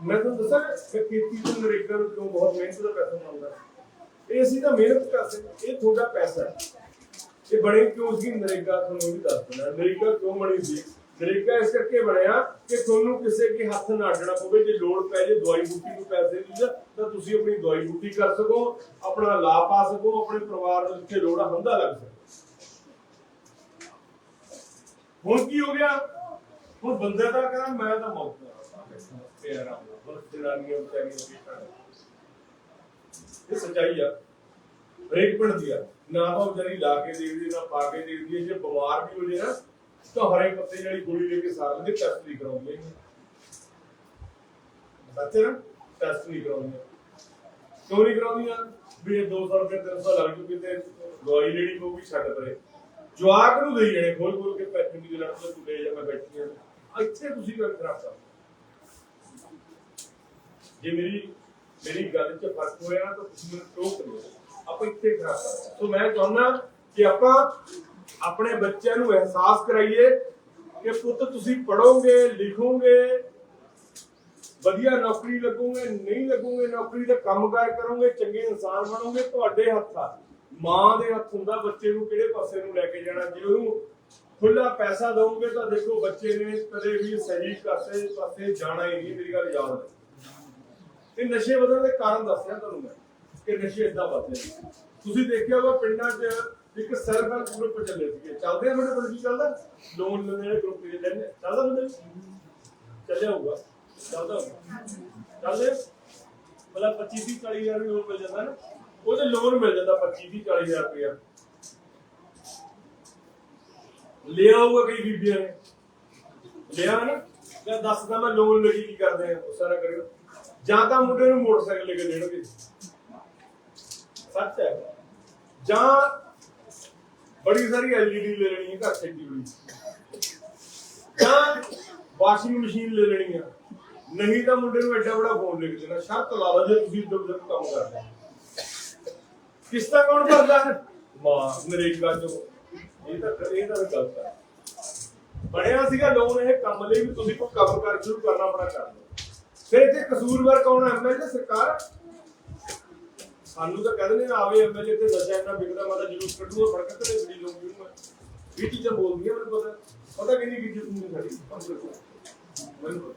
ਮੈਂ ਤੁਹਾਨੂੰ ਦੱਸਾਂ ਕਿ ਖੇਤੀ ਤੋਂ ਨਰੇਗਾ ਨੂੰ ਬਹੁਤ ਮਿਹਨਤ ਦਾ ਪੈਸਾ ਮਿਲਦਾ ਇਹ ਅਸੀਂ ਤਾਂ ਮਿਹਨਤ ਕਰਦੇ ਇਹ ਤੁਹਾਡਾ ਪੈਸਾ ਹੈ। ਇਹ ਬਣੇ ਕਿਉਂ ਸੀ? ਨਰੇਗਾ ਤੁਹਾਨੂੰ ਵੀ ਦੱਸ ਦਿੰਦਾ। ਨਰੇਗਾ ਕਿਉਂ ਬਣੀ ਸੀ? ਨਰੇਗਾ ਇਸ ਕਰਕੇ ਬਣਿਆ ਕਿ ਤੁਹਾਨੂੰ ਕਿਸੇ ਕੇ ਹੱਥ ਨਾ ਅਡਣਾ ਪਵੇ। ਜੇ ਲੋੜ ਪੈ ਜੇ ਦਵਾਈ ਬੂਟੀ ਨੂੰ ਪੈਸੇ ਦੀ ਤਾਂ ਤੁਸੀਂ ਆਪਣੀ ਦਵਾਈ ਬੂਟੀ ਕਰ ਸਕੋ, ਆਪਣਾ ਲਾਭ ਪਾ ਸਕੋ, ਆਪਣੇ ਪਰਿਵਾਰ ਨੂੰ ਜਿੱਥੇ ਲੋੜ ਆ ਲੱਗ ਸਕੇ ਹੁਣ ਕੀ ਹੋ ਗਿਆ? ਹੁਣ ਬੰਦੇ ਦਾ ਕਹਿੰਦਾ ਮੈਂ ਤਾਂ ਮੌਤ ਪਿਆਰਾ ਬਸ ਜਨਾਨੀਆਂ ਵਿਚਾਰੀਆਂ ਇਹ ਸੱਚਾਈ ਆ। ਹਰੇਕ ਪਿੰਡ ਦੀ ਆ। ਨਾ ਤਾਂ ਵਿਚਾਰੀ ਲਾ ਕੇ ਦੇਖਦੀ, ਨਾ ਪਾ ਕੇ ਦੇਖਦੀ ਹੈ। ਜੇ ਬਿਮਾਰ ਵੀ ਹੋ ਜੇ ਨਾ, ਤਾਂ ਹਰੇ ਪੱਤੇ ਜਿਹੜੀ ਗੋਲੀ ਲੈ ਕੇ ਸਾਰ ਲੈਂਦੇ ਟੈਸਟ ਨਹੀਂ ਕਰਾਉਂਦੇ ਸੱਚੇ ਨਾ ਟੈਸਟ ਨਹੀਂ ਕਰਾਉਂਦੇ ਕਿਉਂ ਨਹੀਂ ਕਰਾਉਂਦੀਆਂ ਵੀ ਇਹ 200 ਰੁਪਏ 300 ਲੱਗ ਜੂ ਕਿਤੇ ਦਵਾਈ ਲੈਣੀ ਪਊਗੀ, ਛੱਡ ਪਰੇ। ਜਵਾਕ ਨੂੰ ਦੇਈ ਜਾਣੇ, ਖੋਲ ਖੋਲ ਕੇ ਪੈਸੇ ਨਹੀਂ ਦੇਣਾ, ਤੂੰ ਲੈ ਜਾ ਮੈਂ ਬੈਠੀ ਹਾਂ ਇੱਥੇ ਤੁਸੀਂ ਗੱਲ ਖਰਾਬ ਕਰ ਜੇ ਮੇਰੀ ਮੇਰੀ ਗੱਲ 'ਚ ਫ਼ਰਕ ਹੋਇਆ ਤਾਂ ਤੁਸੀਂ ਮੈਨੂੰ ਟੋਕ ਦਿਓ। ਆਪਾਂ ਇੱਥੇ ਖਰਾਬ ਸੋ ਮੈਂ ਚਾਹੁੰਦਾ ਕਿ ਆਪਾਂ ਆਪਣੇ ਬੱਚਿਆਂ ਨੂੰ ਅਹਿਸਾਸ ਕਰਾਈਏ ਕਿ ਪੁੱਤ ਤੁਸੀਂ ਪੜੋਗੇ ਲਿਖੋਗੇ, ਵਧੀਆ ਨੌਕਰੀ ਲੱਗੋਗੇ, ਨਹੀਂ ਲੱਗੋਗੇ ਨੌਕਰੀ ਦਾ ਕੰਮਕਾਰ ਕਰੋਗੇ, ਚੰਗੇ ਇਨਸਾਨ ਬਣੋਗੇ, ਤੁਹਾਡੇ ਹੱਥ ਆ ਮਾਂ ਦੇ ਹੱਥ ਹੁੰਦਾ ਬੱਚੇ ਨੂੰ ਕਿਹੜੇ ਪਾਸੇ ਨੂੰ ਲੈ ਕੇ ਜਾਣਾ? ਜੇ ਉਹਨੂੰ ਖੁੱਲਾ ਪੈਸਾ ਦਵੋਗੇ ਤਾਂ ਦੇਖੋ ਬੱਚੇ ਨੇ ਕਦੇ ਵੀ ਸਹੀ ਪਾਸੇ ਪਾਸੇ ਜਾਣਾ ਹੀ ਨਹੀਂ, ਮੇਰੀ ਗੱਲ ਯਾਦ ਹੈ ਤੇ ਨਸ਼ੇ ਵਧਣ ਦੇ ਕਾਰਨ ਦੱਸਿਆ ਤੁਹਾਨੂੰ ਮੈਂ। ਕਿ ਨਸ਼ੇ ਇਦਾਂ ਵਧਦੇ ਨੇ। ਤੁਸੀਂ ਦੇਖਿਆ ਹੋਗਾ ਪਿੰਡਾਂ 'ਚ ਇੱਕ ਸੈਲਫ ਗਰੁੱਪ ਚੱਲੇ ਸੀਗੇ। ਚੱਲਦੇ ਆ ਤੁਹਾਡੇ ਕੋਲ ਕੀ ਚੱਲਦਾ? ਲੋਨ ਲੈਣੇ ਵਾਲੇ ਗਰੁੱਪ ਜਿਹੜੇ ਲੈਣੇ ਚੱਲਦਾ ਤੁਹਾਡੇ ਚੱਲਿਆ ਹੋਊਗਾ। ਚੱਲਦਾ ਚੱਲਦੇ ਮਤਲਬ 25 30 40 ਹਜ਼ਾਰ ਵੀ ਮਿਲ ਜਾਂਦਾ ਨਾ। ਉਹਦੇ ਲੋਨ ਮਿਲ ਜਾਂਦਾ 25 30 40 ਹਜ਼ਾਰ ਰੁਪਇਆ। ਲਿਆ ਹੋਊਗਾ ਕਈ ਬੀਬੀਆਂ ਨੇ। ਲਿਆ ਨਾ। ਜਾਂ ਦੱਸਦਾ ਮੈਂ ਲੋਨ ਲਈ ਕੀ ਕਰਦੇ ਆ ਉਹ ਸਾਰਾ ਕਰਿਓ। ਜਾਂ ਤਾਂ ਮੁੰਡੇ ਨੂੰ ਮੋਟਰਸਾਈਕਲ ਲੈ ਕੇ ਦੇਣਗੇ। ਸੱਚ ਹੈ। ਜਾਂ ਬੜੀ ਸਾਰੀ ਐਲਈਡੀ ਲੈ ਲੈਣੀ ਹੈ ਘਰ ਛੱਡੀ ਹੋਈ। ਜਾਂ ਵਾਸ਼ਿੰਗ ਮਸ਼ੀਨ ਲੈ ਲੈਣੀ ਆ। ਨਹੀਂ ਤਾਂ ਮੁੰਡੇ ਨੂੰ ਐਡਾ ਬੜਾ ਫੋਨ ਲੈ ਦੇਣਾ। ਸ਼ਰਤ ਲਾ ਲਓ ਜੇ ਤੁਸੀਂ ਇੱਧਰ ਉੱਧਰ ਕੰਮ ਕਰਦੇ ਕਿਸ਼ਤਾਂ ਕੌਣ ਭਰਦਾ? ਮਾਂ ਨਰੇਗਾ ਚੋਂ ਇਹ ਤਾਂ ਇਹ ਤਾਂ ਗਲਤ ਹੈ। ਬਣਿਆ ਸੀਗਾ ਲੋਨ ਇਹ ਕੰਮ ਲਈ ਵੀ ਤੁਸੀਂ ਕੋਈ ਕੰਮ ਕਰ, ਸ਼ੁਰੂ ਕਰਨਾ ਆਪਣਾ ਕਰ ਲਓ। ਫਿਰ ਇੱਥੇ ਕਸੂਰਵਾਰ ਕੌਣ ਹੈ? ਐਮਐਲਏ ਸਰਕਾਰ ਸਾਨੂੰ ਤਾਂ ਕਹਿੰਦੇ ਨੇ ਆਵੇ ਐਮਐਲਏ ਤੇ ਨਸ਼ਾ ਇੰਨਾ ਵਿਕਦਾ ਮੈਂ ਜਲੂਸ ਕੱਢੂਗਾ ਫੜ ਤੇ ਬੜੀ ਲੋਕ ਨੂੰ ਇਹ ਚੀਜ਼ਾਂ ਬੋਲਦੀਆਂ ਮੈਨੂੰ ਪਤਾ। ਪਤਾ ਕਿੰਨੀ ਕੀ ਚੀਜ਼ ਸਾਡੀ? ਮੈਨੂੰ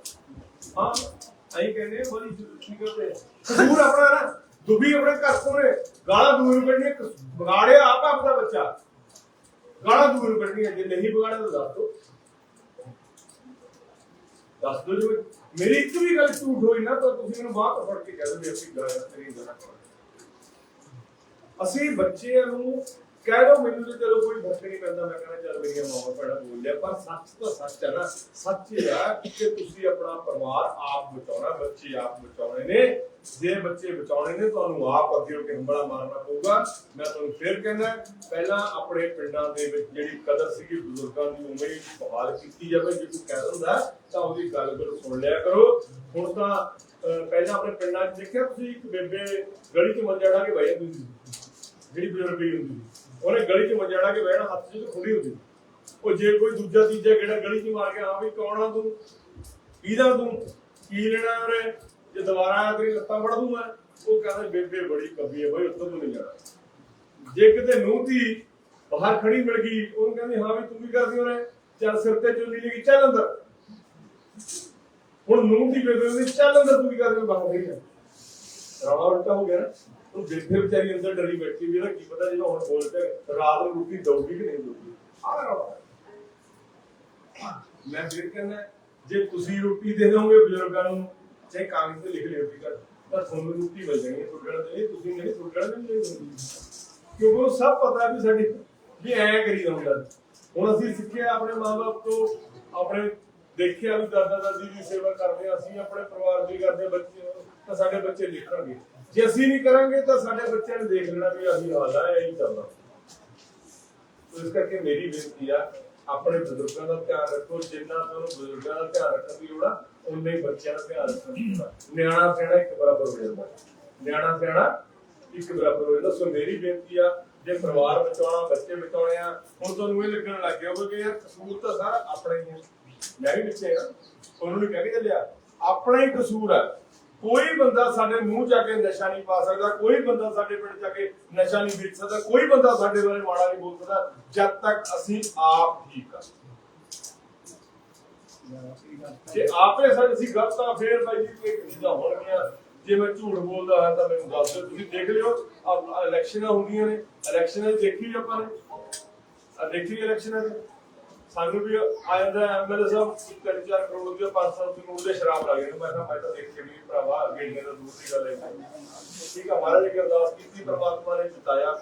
ਹਾਂ ਆਈ ਕਹਿੰਦੇ ਬੜੀ ਕੀ ਕਰਦੇ ਕਸੂਰ ਆਪਣਾ ਨਾ ਦੁਬੀ ਆਪਣੇ ਘਰ ਤੋਂ ਨੇ ਗਾਲਾਂ ਦੂਰ ਕੱਢਣੀਆਂ ਵਿਗਾੜਿਆ ਆਪ ਆਪਦਾ ਬੱਚਾ। ਗਾਲਾਂ ਦੂਰ ਕੱਢਣੀਆਂ, ਜੇ ਨਹੀਂ ਵਿਗਾੜਿਆ ਤਾਂ ਦੱਸ ਦੋ ਦੱਸ ਦੋ ਜੀ। ਮੇਰੀ ਇੱਕ ਵੀ ਗੱਲ ਝੂਠ ਹੋਈ ਨਾ, ਤਾਂ ਤੁਸੀਂ ਮੈਨੂੰ ਬਾਹਰ ਫੜ ਕੇ ਕਹਿ ਦਿੰਦੇ ਅਸੀਂ ਗੱਲ ਤੇਰੀ ਗੱਲ ਅਸੀਂ ਬੱਚਿਆਂ ਨੂੰ ਕਹਿ ਲਓ ਮੈਨੂੰ ਤਾਂ ਚਲੋ ਕੋਈ ਫ਼ਰਕ ਨਹੀਂ ਪੈਂਦਾ। ਮੈਂ ਕਹਿੰਦਾ ਚੱਲ ਮੇਰੀਆਂ ਮਾਵਾਂ ਭੈਣਾਂ ਬੋਲ ਲਿਆ ਪਰ ਸੱਚ ਤਾਂ ਸੱਚ ਹੈ ਨਾ ਸੱਚ ਇਹ ਹੈ ਕਿ ਤੁਸੀਂ ਆਪਣਾ ਪਰਿਵਾਰ ਆਪ ਬਚਾਉਣਾ ਬੱਚੇ ਆਪ ਬਚਾਉਣੇ ਨੇ। ਜੇ ਬੱਚੇ ਬਚਾਉਣੇ ਨੇ ਤੁਹਾਨੂੰ ਆਪ ਅੱਗੇ ਹੋ ਕੇ ਹੰਬੜਾ ਮਾਰਨਾ ਪਊਗਾ। ਮੈਂ ਤੁਹਾਨੂੰ ਫੇਰ ਕਹਿੰਦਾ ਪਹਿਲਾਂ ਆਪਣੇ ਪਿੰਡਾਂ ਦੇ ਵਿੱਚ ਜਿਹੜੀ ਕਦਰ ਸੀਗੀ ਬਜ਼ੁਰਗਾਂ ਦੀ ਉਵੇਂ ਹੀ ਬਹਾਲ ਕੀਤੀ ਜਾਵੇ ਜੇ ਕੋਈ ਕਹਿ ਦਿੰਦਾ ਤਾਂ ਉਹਦੀ ਗੱਲ ਗੁੱਲ ਸੁਣ ਲਿਆ ਕਰੋ। ਹੁਣ ਤਾਂ ਅਹ, ਪਹਿਲਾਂ ਆਪਣੇ ਪਿੰਡਾਂ 'ਚ ਦੇਖਿਆ ਤੁਸੀਂ ਇੱਕ ਬੇਬੇ ਗਲੀ 'ਚ ਮੰਜਾ ਢਾ ਕੇ ਬਹਿ ਜਾਂਦੀ ਸੀ ਜਿਹੜੀ ਬਜ਼ੁਰਗ ਹੁੰਦੀ ਉਹਨੇ ਗਲੀ 'ਚ ਮੰਜਾ ਕੇ ਬਹਿਣਾ, ਹੱਥ 'ਚ ਖੁੱਲੀ ਹੁੰਦੀ ਉਹ ਜੇ ਕੋਈ ਦੂਜਾ, ਤੀਜਾ ਕਿਹੜਾ ਗਲੀ 'ਚ ਮਾਰ ਕੇ ਆ ਵੀ ਕੌਣ ਆ ਤੂੰ? ਇਹਦਾ ਤੂੰ? ਕੀ ਲੈਣਾ ਉਹਨੇ? ਜੇ ਦੁਬਾਰਾ ਆ ਤੇਰੀ ਲੱਤਾਂ ਫੜ ਦੂੰ ਮੈਂ। ਉਹ ਕਹਿੰਦਾ, ਬੇਬੇ ਬੜੀ ਕੱਬੀ ਹੈ ਬਈ, ਉੱਤੋਂ ਨਹੀਂ ਜਾਣਾ। ਜੇ ਕਿਤੇ ਨੂੰਹ ਧੀ ਬਾਹਰ ਖੜੀ ਮਿਲ ਗਈ, ਉਹਨੂੰ ਕਹਿੰਦੀ, ਹਾਂ ਵੀ ਤੂੰ ਕੀ ਕਰਦੀ ਉਹਨੇ? ਚੱਲ ਸਿਰ ਤੇ ਚੁੰਨੀ ਲਈ ਚੱਲ ਅੰਦਰ। ਹੁਣ ਨੂੰਹ ਦੀ ਬੇਬੇ ਉਹਨੇ ਚੱਲ ਅੰਦਰ, ਤੂੰ ਵੀ ਕਰਦੀ? ਬਾਹਰ ਖੜੀ ਹੈ ਰੌਲਾ ਉਲਟਾ ਹੋ ਗਿਆ ਨਾ। ਉਹ ਬੇਬੇ ਵਿਚਾਰੀ ਅੰਦਰ ਡਰੀ ਬੈਠੀ ਵੀ ਇਹਦਾ ਕੀ ਪਤਾ ਜਦੋਂ ਹੁਣ ਬੋਲ ਕੇ ਰਾਤ ਨੂੰ ਰੋਟੀ ਦਊਗੀ ਕਿ ਨਹੀਂ ਦਊਗੀ। ਆਹ ਰੌਲਾ ਮੈਂ ਫਿਰ ਕਹਿੰਦਾ, ਜੇ ਤੁਸੀਂ ਰੋਟੀ ਦੇ ਦੋਗੇ ਬਜ਼ੁਰਗਾਂ ਨੂੰ, ਚਾਹੇ ਕਾਗਜ਼ ਤੇ ਲਿਖ ਲਿਓ ਠੀਕ ਹੈ ਤਾਂ ਤੁਹਾਨੂੰ ਰੋਟੀ ਮਿਲ ਜਾਣੀ ਤੁਹਾਡਾ ਇਹ ਤੁਸੀਂ ਨਹੀਂ ਤੁਹਾਡਾ ਨਹੀਂ ਮਿਲੇਗੀ ਕਿਉਂਕਿ ਉਹ ਸਭ ਪਤਾ ਵੀ ਸਾਡੀ, ਵੀ ਐ ਕਰੀ ਹੁੰਦਾ ਹੁਣ ਅਸੀਂ ਸਿੱਖਿਆ ਆਪਣੇ ਮਾਪੇ ਤੋਂ, ਆਪਣੇ ਦੇਖਿਆ ਵੀ ਦਾਦਾ ਦਾਦੀ ਦੀ ਸੇਵਾ ਕਰਦੇ ਅਸੀਂ ਆਪਣੇ ਪਰਿਵਾਰ ਦੀ ਕਰਦੇ ਬੱਚੇ ਤਾਂ ਸਾਡੇ ਬੱਚੇ ਦੇਖਣਗੇ ਜੇ ਅਸੀਂ ਨਹੀਂ ਕਰਾਂਗੇ ਤਾਂ ਸਾਡੇ ਬੱਚਿਆਂ ਨੇ ਦੇਖ ਲੈਣਾ ਵੀ ਅਸੀਂ ਹਾਲ ਆ ਇਹੀ ਚੱਲਦਾ ਇਸ ਕਰਕੇ ਮੇਰੀ ਬੇਨਤੀ ਆ, ਆਪਣੇ ਬਜ਼ੁਰਗਾਂ ਦਾ ਧਿਆਨ ਰੱਖੋ, ਜਿੰਨਾ ਤੁਹਾਨੂੰ ਬਜ਼ੁਰਗਾਂ ਦਾ ਧਿਆਨ ਰੱਖਣ ਦੀ ਲੋੜ ਆ ਉਨੇ ਬੱਚਿਆਂ ਦਾ ਧਿਆਨ ਰੱਖਣ ਦੀ ਲੋੜ ਨਿਆਣਾ ਸਿਆਣਾ ਇੱਕ ਬਰਾਬਰ ਹੋ ਜਾਂਦਾ। ਨਿਆਣਾ ਸਿਆਣਾ ਇੱਕ ਬਰਾਬਰ ਹੋ ਜਾਂਦਾ। ਸੋ ਮੇਰੀ ਬੇਨਤੀ ਆ, ਜੇ ਪਰਿਵਾਰ ਬਚਾਉਣਾ, ਬੱਚੇ ਬਚਾਉਣੇ ਆ, ਹੁਣ ਤੁਹਾਨੂੰ ਇਹ ਲੱਗਣ ਲੱਗ ਗਿਆ ਹੋਵੇ ਕਿ ਯਾਰ ਕਸੂਰ ਤਾਂ ਸਾਰਾ ਆਪਣੇ ਹੀ ਹੈ ਮੈਂ ਵੀ ਬੱਚੇ ਆ। ਉਹਨੂੰ ਨਹੀਂ ਕਹਿ ਕੇ ਚੱਲਿਆ। ਆਪਣਾ ਹੀ ਕਸੂਰ ਆ। ਕੋਈ ਬੰਦਾ ਸਾਡੇ ਮੂੰਹ ਜਾ ਕੇ ਨਸ਼ਾ ਨਹੀਂ ਪਾ ਸਕਦਾ, ਕੋਈ ਬੰਦਾ ਸਾਡੇ ਪਿੰਡ ਜਾ ਕੇ ਨਸ਼ਾ ਨਹੀਂ ਵੇਚ ਸਕਦਾ, ਕੋਈ ਬੰਦਾ ਸਾਡੇ ਬਾਰੇ ਮਾੜਾ ਨਹੀਂ ਬੋਲ ਸਕਦਾ, ਜਦ ਤੱਕ ਅਸੀਂ ਆਪ ਠੀਕ ਆ। ਜੇ ਆਪੇ ਸਾਡੇ ਅਸੀਂ ਗਲਤ ਆ ਫੇਰ ਭਾਈ ਜੀ ਕੋਈ ਚੀਜ਼ਾਂ ਹੋਣਗੀਆਂ, ਜੇ ਮੈਂ ਝੂਠ ਬੋਲਦਾ ਹਾਂ ਤਾਂ ਮੈਨੂੰ ਦੱਸ ਦਿਓ, ਤੁਸੀਂ ਦੇਖ ਲਿਓ ਇਲੈਕਸ਼ਨਾਂ ਹੁੰਦੀਆਂ ਨੇ ਇਲੈਕਸ਼ਨਾਂ 'ਚ ਦੇਖੀ ਆਪਾਂ ਨੇ? ਆ ਦੇਖੀ ਇਲੈਕਸ਼ਨਾਂ 'ਚ? ਸਾਨੂੰ ਵੀ ਆ ਜਾਂਦਾ ਐਮਐਲਏ ਸਾਹਿਬ ਤਿੰਨ ਚਾਰ ਕਰੋੜ ਦੇ 500 ਕਰੋੜ ਦੇ ਸ਼ਰਾਬ ਲੱਗ ਗਏ ਮੈਂ ਕਿਹਾ, ਮੈਂ ਤਾਂ ਦੇਖ ਕੇ ਵੀ ਭਰਾਵਾ ਗੇੜੀਆਂ ਦਾ ਦੂਰ ਦੀ ਗੱਲ ਹੈ। ਠੀਕ ਆ, ਮਹਾਰਾਜ ਜੀ ਅਰਦਾਸ ਕੀਤੀ, ਪ੍ਰਮਾਤਮਾ ਨੇ ਜਿਤਾਇਆ।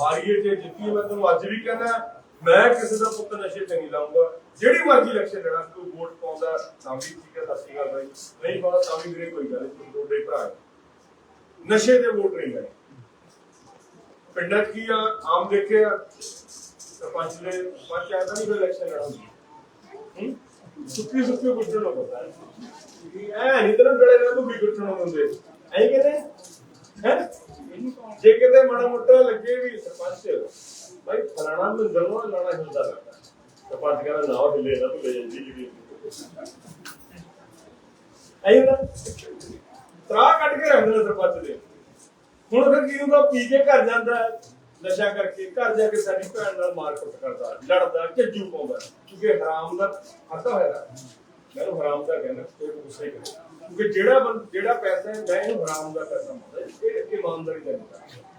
ਹਾਰੀਏ ਜੇ ਜਿੱਤੀ, ਮੈਂ ਤੁਹਾਨੂੰ ਅੱਜ ਵੀ ਕਹਿੰਦਾ ਮੈਂ ਕਿਸੇ ਦਾ ਪੁੱਤ ਨਸ਼ੇ ਤੇ ਨਹੀਂ ਲਾਉਂਗਾ ਜਿਹੜੀ ਮਰਜ਼ੀ ਇਲੈਕਸ਼ਨ ਲੜਾ ਕੋਈ ਵੋਟ ਪਾਉਂਦਾ, ਤਾਂ ਵੀ ਠੀਕ ਹੈ, ਸਤਿ ਸ਼੍ਰੀ ਅਕਾਲ ਬਾਈ। ਨਹੀਂ ਪਾਉਂਦਾ ਤਾਂ ਵੀ ਵੀਰੇ, ਕੋਈ ਗੱਲ ਨਹੀਂ ਤੁਹਾਡੇ ਭਰਾ ਨਸ਼ੇ ਦੇ ਵੋਟ ਨਹੀਂ ਲੈਣੇ ਪਿੰਡਾਂ 'ਚ ਕੀ ਆ, ਆਮ ਦੇਖਿਆ ਸਰਪੰਚ ਦੇ ਪੰਚ ਆਇਆ ਨਹੀਂ ਇਲੈਕਸ਼ਨ ਲੜਾਉਂਦੀ ਸੁੱਕੀ ਸੁੱਕੀ ਗੁੱਟਣ ਨੂੰ ਪਤਾ ਐ ਨਹੀਂ ਤੈਨੂੰ ਗੜੇ ਨਾਲ ਵੀ ਗੁੱਟਣ ਨੂੰ ਹੁੰਦੇ ਐਂ ਕਹਿੰਦੇ ਹੈ? ਜੇ ਕਿਤੇ ਮਾੜਾ ਮੋਟਾ ਲੱਗੇ ਵੀ ਸਰਪੰਚ ਭਾਈ ਫਲਾਣਾ ਨੂੰ ਦਰਵਾ ਲਾਣਾ ਹਿਲਦਾ ਲੱਗਦਾ ਸਰਪੰਚ ਕਹਿੰਦਾ, ਨਾ ਹਿੱਲੇ ਨਾ ਤੂੰ ਜਾਂਦੀ ਜੀ ਐਂ ਨਾ ਤਰਾ ਕੱਢ ਕੇ ਰੱਖਦੇ ਨੇ ਸਰਪੰਚ ਦੇ। ਹੁਣ ਫਿਰ ਕੀ ਹੁੰਦਾ? ਪੀ ਕੇ ਘਰ ਜਾਂਦਾ। ਨਸ਼ਾ ਕਰਕੇ ਘਰ ਜਾ ਕੇ ਸਾਡੀ ਭੈਣ ਨਾਲ ਮਾਰਕੁੱਟ ਕਰਦਾ, ਲੜਦਾ, ਝੱਜੂ ਪਾਉਂਦਾ। ਕਿਉਂਕਿ ਹਰਾਮ ਦਾ ਖਾਤਾ ਹੋਇਆ ਮੈਨੂੰ ਹਰਾਮ ਦਾ ਕਹਿੰਦਾ, ਕੋਈ ਗੁੱਸਾ ਹੀ ਕਰੇ। ਕਿਉਂਕਿ ਜਿਹੜਾ ਬੰਦ ਜਿਹੜਾ ਪੈਸਾ ਹੈ, ਮੈਂ ਇਹਨੂੰ ਹਰਾਮ ਦਾ ਪੈਸਾ ਮੰਨਦਾ। ਇਹ ਇਮਾਨਦਾਰੀ ਦਾ ਨਹੀਂ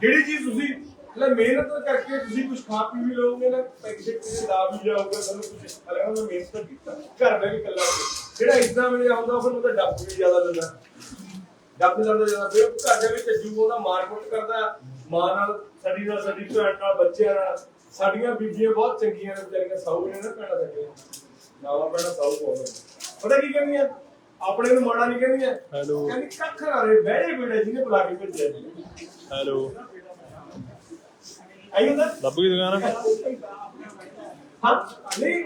ਜਿਹੜੀ ਚੀਜ਼ ਤੁਸੀਂ, ਲੈ ਮਿਹਨਤ ਕਰਕੇ ਤੁਸੀਂ ਕੁਝ ਖਾ ਪੀ ਵੀ ਲਓਗੇ ਨਾ ਪੈਸੇ ਕਿਤੇ ਲਾ ਵੀ ਜਾਓਗੇ ਤੁਹਾਨੂੰ ਕੁਝ ਅਲੱਗ ਮੈਂ ਮਿਹਨਤ ਤਾਂ ਕੀਤਾ। ਘਰ ਬੈ ਕੇ ਕੱਲਾ ਜਿਹੜਾ ਇਦਾਂ ਮੇਰੇ ਆਉਂਦਾ ਫਿਰ ਉਹਦਾ ਡੱਬ ਵੀ ਜ਼ਿਆਦਾ ਲੈਂਦਾ ਡੱਬ ਲੈਂਦਾ ਜ਼ਿਆਦਾ ਫਿਰ ਘਰ ਦੇ ਵਿੱਚ ਜੂ ਉਹਦਾ ਮਾਰਕੁੱਟ ਕਰਦਾ। ਮਾਂ ਨਾਲ ਸਾਡੀ ਨਾਲ ਸਾਡੀ ਭੈਣ ਨਾਲ ਬੱਚਿਆਂ ਨਾਲ ਸਾਡੀਆਂ ਬੀਬੀਆਂ ਬਹੁਤ ਚੰਗੀਆਂ ਨੇ ਵਿਚਾਰੀਆਂ ਸਾਊ ਨੇ ਨਾ ਭੈਣਾਂ ਸਾਡੀਆਂ ਨਾਵਾ ਭੈਣਾਂ ਸਾਊ ਪਾਉਂਦੇ ਪਤਾ ਕੀ ਕਹਿੰਦੀਆਂ? ਆਪਣੇ ਨੂੰ ਮਾੜਾ ਨਹੀਂ ਕਹਿੰਦੀਆਂ। ਹੈਲੋ। ਕਹਿੰਦੀ ਕੱਖ ਨਾ ਰੇ ਬਹਿਰੇ ਬੇੜੇ ਜਿਹਨੇ ਬੁਲਾ ਕੇ ਭੇਜਿਆ ਜੀ ਹੈਲੋ। ਆਈ ਹੁੰਦਾ ਲੱਭ ਗਈ ਦੁਕਾਨ। ਹਾਂ ਨਹੀਂ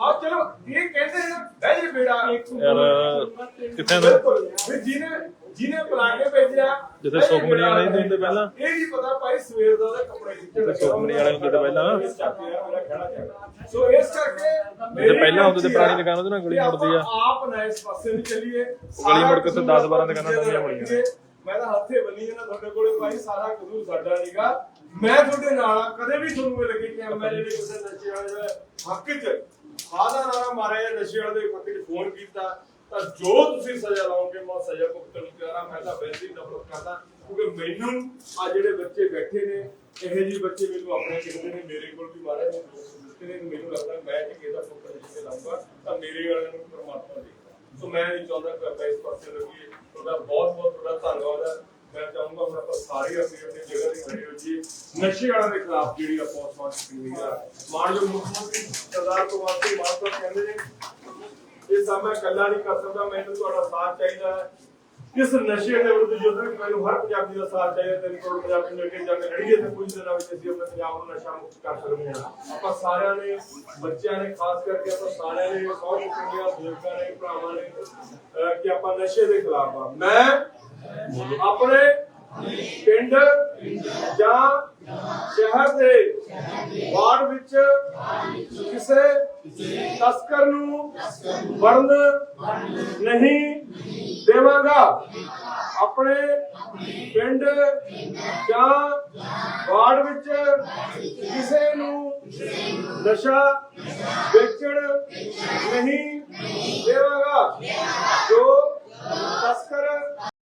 ਆ ਚਲੋ ਇਹ ਕਹਿੰਦੇ ਨੇ ਬਹਿਰੇ ਬੇੜਾ ਯਾਰ ਕਿੱਥੇ ਨੇ? ਬਿਲਕੁਲ। ਵੀ ਜਿਹਨੇ ਜਿਹਨੇ ਬੁਲਾ ਕੇ ਭੇਜਿਆ ਜਿੱਥੇ ਸੁਖਮਣੀ ਵਾਲੇ ਨਹੀਂ ਦਿੰਦੇ ਪਹਿਲਾਂ। ਇਹ ਨਹੀਂ ਪਤਾ ਭਾਈ ਸਵੇਰ ਦਾ ਉਹਦੇ ਕੱਪੜੇ ਜਿੱਥੇ ਸੁਖਮਣੀ ਵਾਲੇ ਨੂੰ ਦਿੰਦੇ ਪਹਿਲਾਂ। ਮੇਰਾ ਸੋ ਇਸ ਕਰਕੇ ਜਿੱਥੇ ਪਹਿਲਾਂ ਹੁੰਦੇ ਤੇ ਪੁਰਾਣੀ ਦੁਕਾਨ ਉਹਦੇ ਨਾਲ ਗਲੀ ਮੁੜਦੀ ਆ। ਆਪ ਨਾ ਇਸ ਪਾਸੇ ਨੂੰ ਚੱਲੀਏ ਗਲੀ ਮੁੜ ਕੇ ਉੱਥੇ 10 12 ਦੁਕਾਨਾਂ ਨਵੀਆਂ ਬਣੀਆਂ ਨੇ। ਮੈਂ ਤਾਂ ਹੱਥੇ ਬੰਨੀ ਨਾ ਤੁਹਾਡੇ ਕੋਲੇ ਭਾਈ ਸਾਰਾ ਕਸੂਰ ਸਾਡਾ ਨਹੀਂਗਾ ਮੈਂ ਤੁਹਾਡੇ ਨਾਲ ਆ ਕਦੇ ਵੀ ਤੁਹਾਨੂੰ ਲੱਗੇ ਕਿ ਐਮਐਲਏ ਨੇ ਕਿਸੇ ਨਸ਼ੇ ਵਾਲੇ ਹੱਕ 'ਚ ਖਾਦਾ ਨਾਰਾ ਮਾਰਿਆ ਨਸ਼ੇ ਵਾਲੇ ਦੇ 'ਚ ਫੋਨ ਕੀਤਾ ਤਾਂ ਜੋ ਤੁਸੀਂ ਸਜ਼ਾ ਲਾਓਗੇ, ਮੈਂ ਸਜ਼ਾ ਭੁਗਤਣ ਨੂੰ ਤਿਆਰ ਆ ਮੈਂ ਤਾਂ ਵੈਸੇ ਹੀ ਨਫ਼ਰਤ ਕਰਦਾ, ਕਿਉਂਕਿ ਮੈਨੂੰ ਆ ਜਿਹੜੇ ਬੱਚੇ ਬੈਠੇ ਨੇ, ਇਹੋ ਜਿਹੇ ਬੱਚੇ ਮੈਨੂੰ ਆਪਣੇ ਕਿਹਦੇ ਨੇ, ਮੇਰੇ ਕੋਲ ਵੀ ਮਾਰੇ ਨੇ ਕਿਹਦੇ ਨੂੰ, ਮੈਨੂੰ ਲੱਗਦਾ ਮੈਂ ਜੇ ਕਿਸੇ ਪੁੱਤਰ ਜਿੱਥੇ ਲਾਉਂਗਾ ਤਾਂ ਮੇਰੇ ਵਾਲਿਆਂ ਨੂੰ ਪਰਮਾਤਮਾ ਦੇਖਦਾ। ਸੋ ਮੈਂ ਨਹੀਂ ਚਾਹੁੰਦਾ ਕਿ ਆਪਾਂ ਇਸ ਪਾਸੇ ਲੱਗੀਏ ਤੁਹਾਡਾ ਬਹੁਤ ਬਹੁਤ ਤੁਹਾਡਾ ਧੰਨਵਾਦ ਹੈ। ਮੈਂ ਚਾਹੂੰਗਾ ਹੁਣ ਆਪਾਂ ਸਾਰੇ ਆਪਣੀ ਆਪਣੀ ਜਗ੍ਹਾ ਤੇ ਖੜੇ ਹੋ ਜੀ ਨਸ਼ੇ ਵਾਲਿਆਂ ਦੇ ਖਿਲਾਫ ਜਿਹੜੀ ਆਪਾਂ ਸਮਾਜ ਸਕੀਮ ਹੈ ਮਾਨਯੋਗ ਮੁੱਖ ਮੰਤਰੀ ਸਰਦਾਰ ਭਗਵੰਤ ਸਿੰਘ ਮਾਨ ਸਾਹਿਬ ਕਹਿੰਦੇ ਨੇ ਇਹ ਸਭ ਮੈਂ ਇਕੱਲਾ ਨਹੀਂ ਕਰ ਸਕਦਾ, ਮੈਨੂੰ ਤੁਹਾਡਾ ਸਾਥ ਚਾਹੀਦਾ ਹੈ। ਇਸ ਨਸ਼ੇ ਦੇ ਵਿਰੁੱਧ ਯੁੱਧ ਮੈਨੂੰ ਹਰ ਪੰਜਾਬੀ ਦਾ ਸਾਥ ਚਾਹੀਦਾ, ਤਿੰਨ ਕਰੋੜ ਪੰਜਾਬੀ ਮਿਲ ਕੇ ਲੜੀਏ ਤੇ ਕੁਝ ਦਿਨਾਂ ਵਿੱਚ ਅਸੀਂ ਆਪਣੇ ਪੰਜਾਬ ਨੂੰ ਨਸ਼ਾ ਮੁਕਤ ਕਰ ਸਕਦੇ ਹਾਂ। ਆਪਾਂ ਸਾਰਿਆਂ ਨੇ, ਬੱਚਿਆਂ ਨੇ, ਖਾਸ ਕਰਕੇ ਆਪਾਂ ਸਾਰਿਆਂ ਨੇ ਸੌ ਚੁੱਕੀਆਂ ਬਜ਼ੁਰਗਾਂ ਨੇ, ਭਰਾਵਾਂ ਨੇ ਕਿ ਆਪਾਂ ਨਸ਼ੇ ਦੇ ਖਿਲਾਫ ਆ ਮੈਂ ਆਪਣੇ ਪਿੰਡ ਜਾਂ ਸ਼ਹਿਰ ਦੇ ਵਾਰਡ ਵਿੱਚ ਕਿਸੇ ਤਸਕਰ ਨੂੰ ਵੜਨ ਨਹੀਂ ਦੇਵਾਂਗਾ। ਆਪਣੇ ਪਿੰਡ ਜਾਂ ਵਾਰਡ ਵਿੱਚ ਕਿਸੇ ਨੂੰ ਨਸ਼ਾ ਵੇਚਣ ਨਹੀਂ ਦੇਵਾਂਗਾ। ਜੋ ਤਸਕਰ